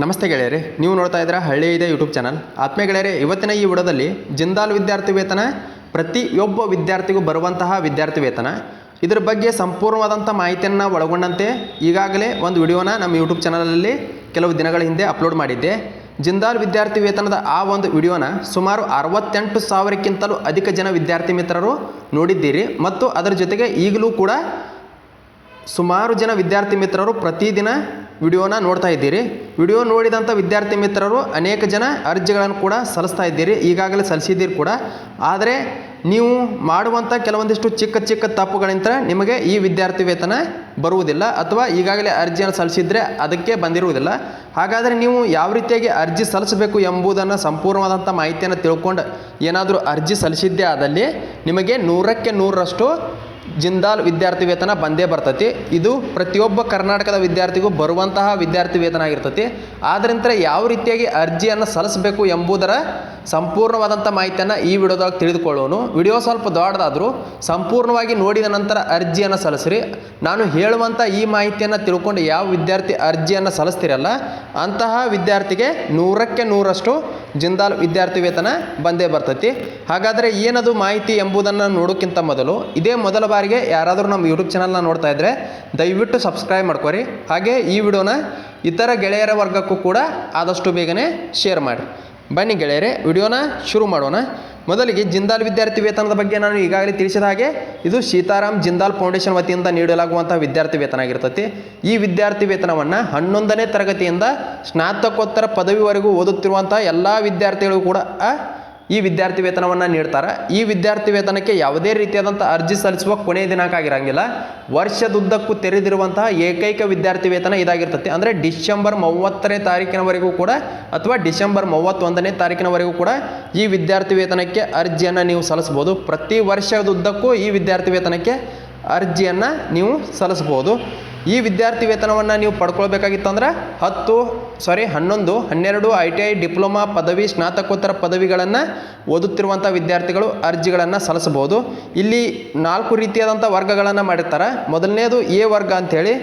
ನಮಸ್ತೆ ಗೆಳೆಯರೆ, ನೀವು ನೋಡ್ತಾ ಇದ್ದೀರಾ ಹಳ್ಳಿ ಇದೆ ಯೂಟ್ಯೂಬ್ ಚಾನಲ್ ಆತ್ಮೀಯ ಗೆಳೆಯರೆ, ಇವತ್ತಿನ ಈ ವಿಡಿಯೋದಲ್ಲಿ ಜಿಂದಾಲ್ ವಿದ್ಯಾರ್ಥಿ ವೇತನ, ಪ್ರತಿಯೊಬ್ಬ ವಿದ್ಯಾರ್ಥಿಗೂ ಬರುವಂತಹ ವಿದ್ಯಾರ್ಥಿ ವೇತನ. ಇದರ ಬಗ್ಗೆ ಸಂಪೂರ್ಣವಾದಂಥ ಮಾಹಿತಿಯನ್ನು ಒಳಗೊಂಡಂತೆ ಈಗಾಗಲೇ ಒಂದು ವಿಡಿಯೋನ ನಮ್ಮ ಯೂಟ್ಯೂಬ್ ಚಾನಲಲ್ಲಿ ಕೆಲವು ದಿನಗಳ ಹಿಂದೆ ಅಪ್ಲೋಡ್ ಮಾಡಿದ್ದೆ. ಜಿಂದಾಲ್ ವಿದ್ಯಾರ್ಥಿ ವೇತನದ ಆ ಒಂದು ವಿಡಿಯೋನ ಸುಮಾರು ಅರವತ್ತೆಂಟು ಸಾವಿರಕ್ಕಿಂತಲೂ ಅಧಿಕ ಜನ ವಿದ್ಯಾರ್ಥಿ ಮಿತ್ರರು ನೋಡಿದ್ದೀರಿ. ಮತ್ತು ಅದರ ಜೊತೆಗೆ ಈಗಲೂ ಕೂಡ ಸುಮಾರು ಜನ ವಿದ್ಯಾರ್ಥಿ ಮಿತ್ರರು ಪ್ರತಿದಿನ ವಿಡಿಯೋನ ನೋಡ್ತಾ ಇದ್ದೀರಿ. ವಿಡಿಯೋ ನೋಡಿದಂಥ ವಿದ್ಯಾರ್ಥಿ ಮಿತ್ರರು ಅನೇಕ ಜನ ಅರ್ಜಿಗಳನ್ನು ಕೂಡ ಸಲ್ಲಿಸ್ತಾ ಇದ್ದೀರಿ. ಈಗಾಗಲೇ ಸಲ್ಲಿಸಿದ್ದೀರಿ ಕೂಡ. ಆದರೆ ನೀವು ಮಾಡುವಂಥ ಕೆಲವೊಂದಿಷ್ಟು ಚಿಕ್ಕ ಚಿಕ್ಕ ತಪ್ಪುಗಳಿಂದ ನಿಮಗೆ ಈ ವಿದ್ಯಾರ್ಥಿ ವೇತನ ಬರುವುದಿಲ್ಲ ಅಥವಾ ಈಗಾಗಲೇ ಅರ್ಜಿಯನ್ನು ಸಲ್ಲಿಸಿದರೆ ಅದಕ್ಕೆ ಬಂದಿರುವುದಿಲ್ಲ. ಹಾಗಾದರೆ ನೀವು ಯಾವ ರೀತಿಯಾಗಿ ಅರ್ಜಿ ಸಲ್ಲಿಸಬೇಕು ಎಂಬುದನ್ನು ಸಂಪೂರ್ಣವಾದಂಥ ಮಾಹಿತಿಯನ್ನು ತಿಳ್ಕೊಂಡು ಏನಾದರೂ ಅರ್ಜಿ ಸಲ್ಲಿಸಿದ್ದೇ ಆದಲ್ಲಿ ನಿಮಗೆ ನೂರಕ್ಕೆ ನೂರರಷ್ಟು ಜಿಂದಾಲ್ ವಿದ್ಯಾರ್ಥಿ ವೇತನ ಬಂದೇ ಬರ್ತತಿ. ಇದು ಪ್ರತಿಯೊಬ್ಬ ಕರ್ನಾಟಕದ ವಿದ್ಯಾರ್ಥಿಗೂ ಬರುವಂತಹ ವಿದ್ಯಾರ್ಥಿ ವೇತನ ಆಗಿರ್ತತಿ. ಆದ್ದರಿಂದ ಯಾವ ರೀತಿಯಾಗಿ ಅರ್ಜಿಯನ್ನು ಸಲ್ಲಿಸಬೇಕು ಎಂಬುದರ ಸಂಪೂರ್ಣವಾದಂಥ ಮಾಹಿತಿಯನ್ನು ಈ ವಿಡಿಯೋದಾಗ ತಿಳಿದುಕೊಳ್ಳೋನು. ವಿಡಿಯೋ ಸ್ವಲ್ಪ ದೊಡ್ಡದಾದರೂ ಸಂಪೂರ್ಣವಾಗಿ ನೋಡಿದ ನಂತರ ಅರ್ಜಿಯನ್ನು ಸಲ್ಲಿಸ್ರಿ. ನಾನು ಹೇಳುವಂಥ ಈ ಮಾಹಿತಿಯನ್ನು ತಿಳ್ಕೊಂಡು ಯಾವ ವಿದ್ಯಾರ್ಥಿ ಅರ್ಜಿಯನ್ನು ಸಲ್ಲಿಸ್ತಿರಲ್ಲ, ಅಂತಹ ವಿದ್ಯಾರ್ಥಿಗೆ ನೂರಕ್ಕೆ ನೂರಷ್ಟು ಜಿಂದಾಲ್ ವಿದ್ಯಾರ್ಥಿ ವೇತನ ಬಂದೇ ಬರ್ತೈತಿ. ಹಾಗಾದರೆ ಏನದು ಮಾಹಿತಿ ಎಂಬುದನ್ನು ನೋಡೋಕ್ಕಿಂತ ಮೊದಲು, ಇದೇ ಮೊದಲ ಬಾರಿಗೆ ಯಾರಾದರೂ ನಮ್ಮ ಯೂಟ್ಯೂಬ್ ಚಾನಲ್ನ ನೋಡ್ತಾ ಇದ್ದರೆ ದಯವಿಟ್ಟು ಸಬ್ಸ್ಕ್ರೈಬ್ ಮಾಡ್ಕೊರಿ. ಹಾಗೆ ಈ ವಿಡಿಯೋನ ಇತರ ಗೆಳೆಯರ ವರ್ಗಕ್ಕೂ ಕೂಡ ಆದಷ್ಟು ಬೇಗನೆ ಶೇರ್ ಮಾಡಿ ಬನ್ನಿ ಗೆಳೆಯರೆ, ವಿಡಿಯೋನ ಶುರು ಮಾಡೋಣ. ಮೊದಲಿಗೆ ಜಿಂದಾಲ್ ವಿದ್ಯಾರ್ಥಿ ವೇತನದ ಬಗ್ಗೆ ನಾನು ಈಗಾಗಲೇ ತಿಳಿಸಿದ ಹಾಗೆ, ಇದು ಸೀತಾರಾಮ್ ಜಿಂದಾಲ್ ಫೌಂಡೇಶನ್ ವತಿಯಿಂದ ನೀಡಲಾಗುವಂಥ ವಿದ್ಯಾರ್ಥಿ ವೇತನ ಆಗಿರ್ತೈತಿ. ಈ ವಿದ್ಯಾರ್ಥಿ ವೇತನವನ್ನು ಹನ್ನೊಂದನೇ ತರಗತಿಯಿಂದ ಸ್ನಾತಕೋತ್ತರ ಪದವಿವರೆಗೂ ಓದುತ್ತಿರುವಂಥ ಎಲ್ಲ ವಿದ್ಯಾರ್ಥಿಗಳು ಕೂಡ ಈ ವಿದ್ಯಾರ್ಥಿ ವೇತನವನ್ನು ನೀಡ್ತಾರೆ. ಈ ವಿದ್ಯಾರ್ಥಿ ವೇತನಕ್ಕೆ ಯಾವುದೇ ರೀತಿಯಾದಂಥ ಅರ್ಜಿ ಸಲ್ಲಿಸುವ ಕೊನೆಯ ದಿನಾಂಕ ಆಗಿರಂಗಿಲ್ಲ. ವರ್ಷದುದ್ದಕ್ಕೂ ತೆರೆದಿರುವಂತಹ ಏಕೈಕ ವಿದ್ಯಾರ್ಥಿ ವೇತನ ಇದಾಗಿರ್ತದೆ ಅಂದರೆ ಡಿಸೆಂಬರ್ ಮೂವತ್ತನೇ ತಾರೀಕಿನವರೆಗೂ ಕೂಡ ಅಥವಾ ಡಿಸೆಂಬರ್ ಮೂವತ್ತೊಂದನೇ ತಾರೀಕಿನವರೆಗೂ ಕೂಡ ಈ ವಿದ್ಯಾರ್ಥಿ ವೇತನಕ್ಕೆ ಅರ್ಜಿಯನ್ನು ನೀವು ಸಲ್ಲಿಸ್ಬೋದು ಪ್ರತಿ ವರ್ಷದುದ್ದಕ್ಕೂ ಈ ವಿದ್ಯಾರ್ಥಿ ವೇತನಕ್ಕೆ ಅರ್ಜಿಯನ್ನು ನೀವು ಸಲ್ಲಿಸ್ಬೋದು ಈ ವಿದ್ಯಾರ್ಥಿ ವೇತನವನ್ನು ನೀವು ಪಡ್ಕೊಳ್ಬೇಕಾಗಿತ್ತು ಅಂದ್ರೆ ಹತ್ತು ಸಾರಿ ಹನ್ನೊಂದು, ಹನ್ನೆರಡು ಐ ಟಿ ಐ, ಡಿಪ್ಲೊಮಾ ಪದವಿ, ಸ್ನಾತಕೋತ್ತರ ಪದವಿಗಳನ್ನು ಓದುತ್ತಿರುವಂಥ ವಿದ್ಯಾರ್ಥಿಗಳು ಅರ್ಜಿಗಳನ್ನು ಸಲ್ಲಿಸ್ಬೋದು ಇಲ್ಲಿ ನಾಲ್ಕು ರೀತಿಯಾದಂಥ ವರ್ಗಗಳನ್ನು ಮಾಡಿರ್ತಾರೆ. ಮೊದಲನೇದು ಎ ವರ್ಗ ಅಂಥೇಳಿ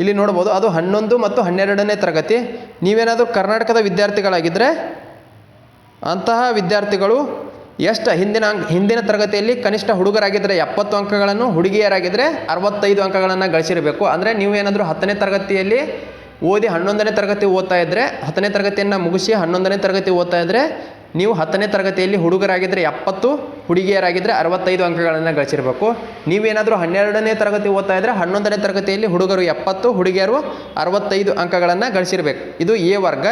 ಇಲ್ಲಿ ನೋಡ್ಬೋದು ಅದು ಹನ್ನೊಂದು ಮತ್ತು ಹನ್ನೆರಡನೇ ತರಗತಿ. ನೀವೇನಾದರೂ ಕರ್ನಾಟಕದ ವಿದ್ಯಾರ್ಥಿಗಳಾಗಿದ್ದರೆ ಅಂತಹ ವಿದ್ಯಾರ್ಥಿಗಳು ಎಷ್ಟು ಹಿಂದಿನ ಹಿಂದಿನ ತರಗತಿಯಲ್ಲಿ ಕನಿಷ್ಠ ಹುಡುಗರಾಗಿದ್ದರೆ ಎಪ್ಪತ್ತು ಅಂಕಗಳನ್ನು ಹುಡುಗಿಯರಾಗಿದ್ದರೆ ಅರವತ್ತೈದು ಅಂಕಗಳನ್ನು ಗಳಿಸಿರಬೇಕು. ಅಂದರೆ ನೀವೇನಾದರೂ ಹತ್ತನೇ ತರಗತಿಯಲ್ಲಿ ಓದಿ ಹನ್ನೊಂದನೇ ತರಗತಿ ಓದ್ತಾ ಇದ್ದರೆ ಹತ್ತನೇ ತರಗತಿಯನ್ನು ಮುಗಿಸಿ ಹನ್ನೊಂದನೇ ತರಗತಿ ಓದ್ತಾ ಇದ್ದರೆ ನೀವು ಹತ್ತನೇ ತರಗತಿಯಲ್ಲಿ ಹುಡುಗರಾಗಿದ್ದರೆ ಎಪ್ಪತ್ತು ಹುಡುಗಿಯರಾಗಿದ್ದರೆ ಅರವತ್ತೈದು ಅಂಕಗಳನ್ನು ಗಳಿಸಿರಬೇಕು. ನೀವೇನಾದರೂ ಹನ್ನೆರಡನೇ ತರಗತಿ ಓದ್ತಾ ಇದ್ದರೆ ಹನ್ನೊಂದನೇ ತರಗತಿಯಲ್ಲಿ ಹುಡುಗರು ಎಪ್ಪತ್ತು, ಹುಡುಗಿಯರು ಅರವತ್ತೈದು ಅಂಕಗಳನ್ನು ಗಳಿಸಿರಬೇಕು. ಇದು ಎ ವರ್ಗ.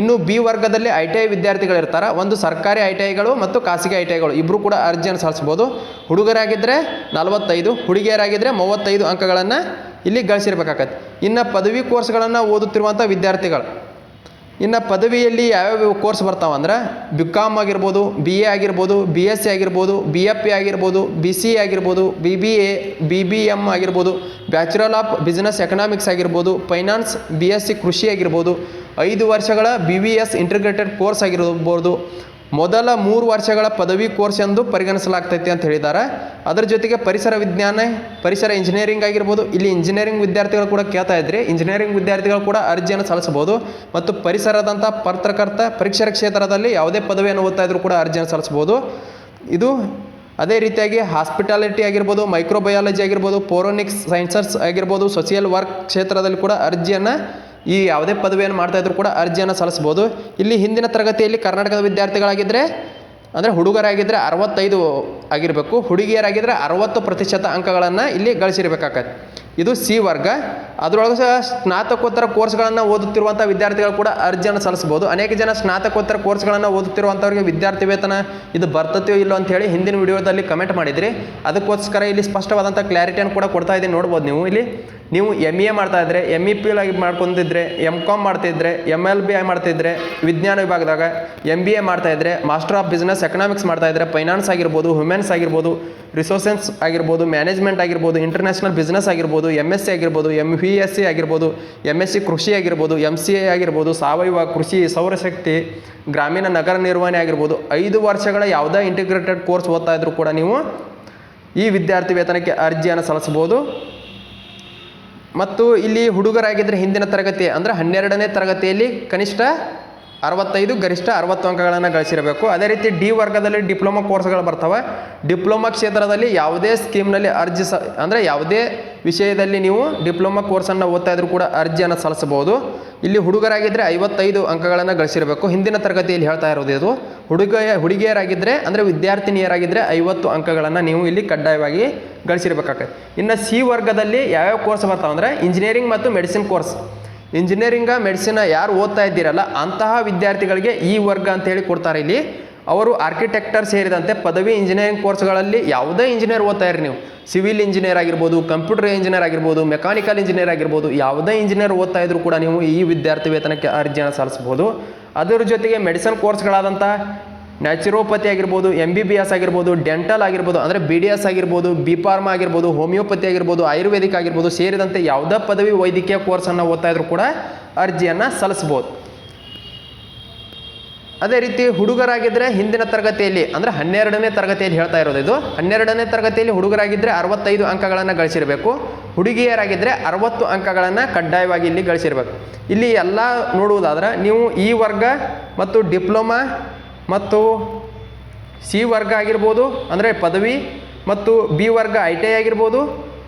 ಇನ್ನು ಬಿ ವರ್ಗದಲ್ಲಿ ಐ ಟಿ ಐ ವಿದ್ಯಾರ್ಥಿಗಳಿರ್ತಾರೆ. ಒಂದು ಸರ್ಕಾರಿ ಐ ಟಿ ಐಗಳು ಮತ್ತು ಖಾಸಗಿ ಐ ಟಿ ಐಗಳು. ಇಬ್ಬರು ಕೂಡ ಅರ್ಜಿಯನ್ನು ಸಲ್ಲಿಸ್ಬೋದು ಹುಡುಗರಾಗಿದ್ದರೆ ನಲವತ್ತೈದು ಹುಡುಗಿಯರಾಗಿದ್ದರೆ ಮೂವತ್ತೈದು ಅಂಕಗಳನ್ನು ಇಲ್ಲಿ ಗಳಿಸಿರ್ಬೇಕಾಗತ್ತೆ. ಇನ್ನು ಪದವಿ ಕೋರ್ಸ್ಗಳನ್ನು ಓದುತ್ತಿರುವಂಥ ವಿದ್ಯಾರ್ಥಿಗಳು ಇನ್ನು ಪದವಿಯಲ್ಲಿ ಯಾವ್ಯಾವ ಕೋರ್ಸ್ ಬರ್ತಾವಂದ್ರೆ ಬಿ ಕಾಮ್ ಆಗಿರ್ಬೋದು ಬಿ ಎ ಆಗಿರ್ಬೋದು ಬಿ ಎಸ್ ಸಿ ಆಗಿರ್ಬೋದು ಬಿ ಎಫ್ ಎ ಆಗಿರ್ಬೋದು ಬಿ ಸಿ ಎ ಆಗಿರ್ಬೋದು B B A B B M ಆಗಿರ್ಬೋದು ಬ್ಯಾಚುಲರ್ ಆಫ್ ಬಿಸ್ನೆಸ್ ಎಕನಾಮಿಕ್ಸ್ ಆಗಿರ್ಬೋದು ಫೈನಾನ್ಸ್ ಬಿ ಎಸ್ ಸಿ ಕೃಷಿ ಆಗಿರ್ಬೋದು, ಐದು ವರ್ಷಗಳ B V S integrated course ಆಗಿರ್ಬೋದು ಮೊದಲ ಮೂರು ವರ್ಷಗಳ ಪದವಿ ಕೋರ್ಸ್ ಎಂದು ಪರಿಗಣಿಸಲಾಗ್ತೈತಿ ಅಂತ ಹೇಳಿದ್ದಾರೆ. ಅದರ ಜೊತೆಗೆ ಪರಿಸರ ವಿಜ್ಞಾನ, ಪರಿಸರ ಇಂಜಿನಿಯರಿಂಗ್ ಆಗಿರ್ಬೋದು, ಇಲ್ಲಿ ಇಂಜಿನಿಯರಿಂಗ್ ವಿದ್ಯಾರ್ಥಿಗಳು ಕೂಡ ಕೇಳ್ತಾ ಇದ್ರಿ. ಇಂಜಿನಿಯರಿಂಗ್ ವಿದ್ಯಾರ್ಥಿಗಳು ಕೂಡ ಅರ್ಜಿಯನ್ನು ಸಲ್ಲಿಸಬಹುದು ಮತ್ತು ಪರಿಸರದಂಥ ಪತ್ರಕರ್ತ ಪರೀಕ್ಷರ ಕ್ಷೇತ್ರದಲ್ಲಿ ಯಾವುದೇ ಪದವಿಯನ್ನು ಓದ್ತಾ ಇದ್ರೂ ಕೂಡ ಅರ್ಜಿಯನ್ನು ಸಲ್ಲಿಸಬಹುದು. ಇದು ಅದೇ ರೀತಿಯಾಗಿ ಹಾಸ್ಪಿಟಾಲಿಟಿ ಆಗಿರ್ಬೋದು, ಮೈಕ್ರೋಬಯಾಲಜಿ ಆಗಿರ್ಬೋದು ಪೋರೋನಿಕ್ಸ್ ಸೈನ್ಸಸ್ ಆಗಿರ್ಬೋದು, ಸೋಷಿಯಲ್ ವರ್ಕ್ ಕ್ಷೇತ್ರದಲ್ಲಿ ಕೂಡ ಅರ್ಜಿಯನ್ನು ಈ ಯಾವುದೇ ಪದವಿಯನ್ನು ಮಾಡ್ತಾ ಕೂಡ ಅರ್ಜಿಯನ್ನು ಸಲ್ಲಿಸ್ಬೋದು. ಇಲ್ಲಿ ಹಿಂದಿನ ತರಗತಿಯಲ್ಲಿ ಕರ್ನಾಟಕದ ವಿದ್ಯಾರ್ಥಿಗಳಾಗಿದ್ದರೆ ಅಂದರೆ ಹುಡುಗರಾಗಿದ್ದರೆ ಅರವತ್ತೈದು ಆಗಿರಬೇಕು ಹುಡುಗಿಯರಾಗಿದ್ದರೆ ಅರವತ್ತು ಪ್ರತಿಶತ ಅಂಕಗಳನ್ನು ಇಲ್ಲಿ ಗಳಿಸಿರ್ಬೇಕಾಗತ್ತೆ. ಇದು ಸಿ ವರ್ಗ. ಅದರೊಳಗೆ ಸಹ ಸ್ನಾತಕೋತ್ತರ ಕೋರ್ಸ್ಗಳನ್ನು ಓದುತ್ತಿರುವಂಥ ವಿದ್ಯಾರ್ಥಿಗಳು ಕೂಡ ಅರ್ಜಿಯನ್ನು ಸಲ್ಲಿಸ್ಬೋದು ಅನೇಕ ಜನ ಸ್ನಾತಕೋತ್ತರ ಕೋರ್ಸ್ಗಳನ್ನು ಓದುತ್ತಿರುವಂಥವ್ರಿಗೆ ವಿದ್ಯಾರ್ಥಿ ವೇತನ ಇದು ಬರ್ತತೆಯೋ ಇಲ್ಲೋ ಅಂತ ಹೇಳಿ ಹಿಂದಿನ ವಿಡಿಯೋದಲ್ಲಿ ಕಮೆಂಟ್ ಮಾಡಿದ್ರಿ. ಅದಕ್ಕೋಸ್ಕರ ಇಲ್ಲಿ ಸ್ಪಷ್ಟವಾದಂಥ ಕ್ಲಾರಿಟಿಯನ್ನು ಕೂಡ ಕೊಡ್ತಾ ಇದ್ದೀನಿ. ನೋಡ್ಬೋದು ನೀವು ಇಲ್ಲಿ. ನೀವು ಎಂ ಎ ಮಾಡ್ತಾ ಇದ್ರೆ ಎಂ ಇ ಪಿ ಆಗಿ ಮಾಡ್ಕೊಂಡಿದ್ರೆ ಎಂ ಕಾಮ್ ಮಾಡ್ತಿದ್ರೆ ಎಂ ಎಲ್ ಬಿ ಮಾಡ್ತಿದ್ರೆ, ವಿಜ್ಞಾನ ವಿಭಾಗದಾಗ ಎಂ ಬಿ ಎ ಮಾಡ್ತಾ ಇದ್ರೆ ಮಾಸ್ಟರ್ ಆಫ್ ಬಿಸ್ನೆಸ್ ಎಕನಾಮಿಕ್ಸ್ ಮಾಡ್ತಾ ಇದ್ರೆ ಫೈನಾನ್ಸ್ ಆಗಿರ್ಬೋದು ಹ್ಯೂಮೆನ್ಸ್ ಆಗಿರ್ಬೋದು ರಿಸೋರ್ಸೆನ್ಸ್ ಆಗಿರ್ಬೋದು ಮ್ಯಾನೇಜ್ಮೆಂಟ್ ಆಗಿರ್ಬೋದು ಇಂಟರ್ನ್ಯಾಷನಲ್ ಬಿಸ್ನೆಸ್ ಆಗಿರ್ಬೋದು ಎಂ ಎಸ್ ಸಿ ಆಗಿರ್ಬೋದು ಎಂ ವಿ ಎಸ್ ಸಿ ಆಗಿರ್ಬೋದು ಎಂ ಎಸ್ ಸಿ ಕೃಷಿ ಆಗಿರ್ಬೋದು ಎಂ ಸಿ ಎ ಆಗಿರ್ಬೋದು, ಸಾವಯವ ಕೃಷಿ ಸೌರಶಕ್ತಿ, ಗ್ರಾಮೀಣ ನಗರ ನಿರ್ವಹಣೆ ಆಗಿರ್ಬೋದು, ಐದು ವರ್ಷಗಳ ಯಾವುದೇ ಇಂಟಿಗ್ರೇಟೆಡ್ ಕೋರ್ಸ್ ಓದ್ತಾ ಇದ್ರೂ ಕೂಡ ನೀವು ಈ ವಿದ್ಯಾರ್ಥಿ ವೇತನಕ್ಕೆ ಅರ್ಜಿಯನ್ನು ಸಲ್ಲಿಸ್ಬೋದು ಮತ್ತು ಇಲ್ಲಿ ಹುಡುಗರಾಗಿದ್ದರೆ ಹಿಂದಿನ ತರಗತಿ, ಅಂದರೆ ಹನ್ನೆರಡನೇ ತರಗತಿಯಲ್ಲಿ ಕನಿಷ್ಠ ಅರವತ್ತೈದು ಗರಿಷ್ಠ ಅರವತ್ತು ಅಂಕಗಳನ್ನು ಗಳಿಸಿರಬೇಕು. ಅದೇ ರೀತಿ ಡಿ ವರ್ಗದಲ್ಲಿ ಡಿಪ್ಲೊಮಾ ಕೋರ್ಸ್ಗಳು ಬರ್ತವೆ. ಡಿಪ್ಲೊಮಾ ಕ್ಷೇತ್ರದಲ್ಲಿ ಯಾವುದೇ ಸ್ಕೀಮ್ನಲ್ಲಿ ಅರ್ಜಿ ಸ, ಅಂದರೆ ಯಾವುದೇ ವಿಷಯದಲ್ಲಿ ನೀವು ಡಿಪ್ಲೊಮಾ ಕೋರ್ಸನ್ನು ಓದ್ತಾ ಇದ್ರೂ ಕೂಡ ಅರ್ಜಿಯನ್ನು ಸಲ್ಲಿಸಬಹುದು. ಇಲ್ಲಿ ಹುಡುಗರಾಗಿದ್ದರೆ ಐವತ್ತೈದು ಅಂಕಗಳನ್ನು ಗಳಿಸಿರಬೇಕು. ಹಿಂದಿನ ತರಗತಿಯಲ್ಲಿ ಹೇಳ್ತಾ ಇರೋದು ಇದು. ಹುಡುಗ ಹುಡುಗಿಯರಾಗಿದ್ದರೆ ಅಂದರೆ ವಿದ್ಯಾರ್ಥಿನಿಯರಾಗಿದ್ದರೆ ಐವತ್ತು ಅಂಕಗಳನ್ನು ನೀವು ಇಲ್ಲಿ ಕಡ್ಡಾಯವಾಗಿ ಗಳಿಸಿರ್ಬೇಕಾಗತ್ತೆ ಇನ್ನು ಸಿ ವರ್ಗದಲ್ಲಿ ಯಾವ್ಯಾವ ಕೋರ್ಸ್ ಬರ್ತಾವೆ ಅಂದರೆ ಇಂಜಿನಿಯರಿಂಗ್ ಮತ್ತು ಮೆಡಿಸಿನ್ ಕೋರ್ಸ್. ಇಂಜಿನಿಯರಿಂಗ ಮೆಡಿಸಿನ್ ಯಾರು ಓದ್ತಾ ಇದ್ದೀರಲ್ಲ, ಅಂತಹ ವಿದ್ಯಾರ್ಥಿಗಳಿಗೆ ಈ ವರ್ಗ ಅಂತ ಹೇಳಿ ಕೊಡ್ತಾರೆ ಇಲ್ಲಿ. ಅವರು ಆರ್ಕಿಟೆಕ್ಟರ್ ಸೇರಿದಂತೆ ಪದವಿ ಇಂಜಿನಿಯರಿಂಗ್ ಕೋರ್ಸ್ಗಳಲ್ಲಿ ಯಾವುದೇ ಇಂಜಿನಿಯರ್ ಓದ್ತಾ ಇರಿ ನೀವು. ಸಿವಿಲ್ ಇಂಜಿನಿಯರ್ ಆಗಿರ್ಬೋದು ಕಂಪ್ಯೂಟರ್ ಇಂಜಿನಿಯರ್ ಆಗಿರ್ಬೋದು ಮೆಕ್ಯಾನಿಕಲ್ ಇಂಜಿನಿಯರ್ ಆಗಿರ್ಬೋದು, ಯಾವುದೇ ಇಂಜಿನಿಯರ್ ಓದ್ತಾ ಇದ್ರೂ ಕೂಡ ನೀವು ಈ ವಿದ್ಯಾರ್ಥಿ ವೇತನಕ್ಕೆ ಅರ್ಜಿಯನ್ನು ಸಲ್ಲಿಸ್ಬೋದು ಅದರ ಜೊತೆಗೆ ಮೆಡಿಸನ್ ಕೋರ್ಸ್ಗಳಾದಂಥ ನ್ಯಾಚುರೋಪತಿ ಆಗಿರ್ಬೋದು ಎಂ ಬಿ ಬಿ ಎಸ್ ಆಗಿರ್ಬೋದು ಡೆಂಟಲ್ ಆಗಿರ್ಬೋದು, ಅಂದರೆ ಬಿ ಡಿ ಎಸ್ ಆಗಿರ್ಬೋದು ಬಿ ಫಾರ್ಮಾ ಆಗಿರ್ಬೋದು ಹೋಮಿಯೋಪತಿ ಆಗಿರ್ಬೋದು ಆಯುರ್ವೇದಿಕ್ ಆಗಿರ್ಬೋದು, ಸೇರಿದಂತೆ ಯಾವುದೇ ಪದವಿ ವೈದ್ಯಕೀಯ ಕೋರ್ಸನ್ನು ಓದ್ತಾ ಇದ್ರೂ ಕೂಡ ಅರ್ಜಿಯನ್ನು ಸಲ್ಲಿಸ್ಬೋದು ಅದೇ ರೀತಿ ಹುಡುಗರಾಗಿದ್ದರೆ ಹಿಂದಿನ ತರಗತಿಯಲ್ಲಿ, ಅಂದರೆ ಹನ್ನೆರಡನೇ ತರಗತಿಯಲ್ಲಿ ಹೇಳ್ತಾ ಇರೋದು ಇದು. ಹನ್ನೆರಡನೇ ತರಗತಿಯಲ್ಲಿ ಹುಡುಗರಾಗಿದ್ದರೆ ಅರವತ್ತೈದು ಅಂಕಗಳನ್ನು ಗಳಿಸಿರಬೇಕು. ಹುಡುಗಿಯರಾಗಿದ್ದರೆ ಅರವತ್ತು ಅಂಕಗಳನ್ನು ಕಡ್ಡಾಯವಾಗಿ ಇಲ್ಲಿ ಗಳಿಸಿರಬೇಕು. ಇಲ್ಲಿ ಎಲ್ಲ ನೋಡುವುದಾದ್ರೆ ನೀವು ಈ ವರ್ಗ ಮತ್ತು ಡಿಪ್ಲೊಮಾ ಮತ್ತು ಸಿ ವರ್ಗ ಆಗಿರ್ಬೋದು, ಅಂದರೆ ಪದವಿ ಮತ್ತು ಬಿ ವರ್ಗ, ಐ ಟಿ ಐ ಆಗಿರ್ಬೋದು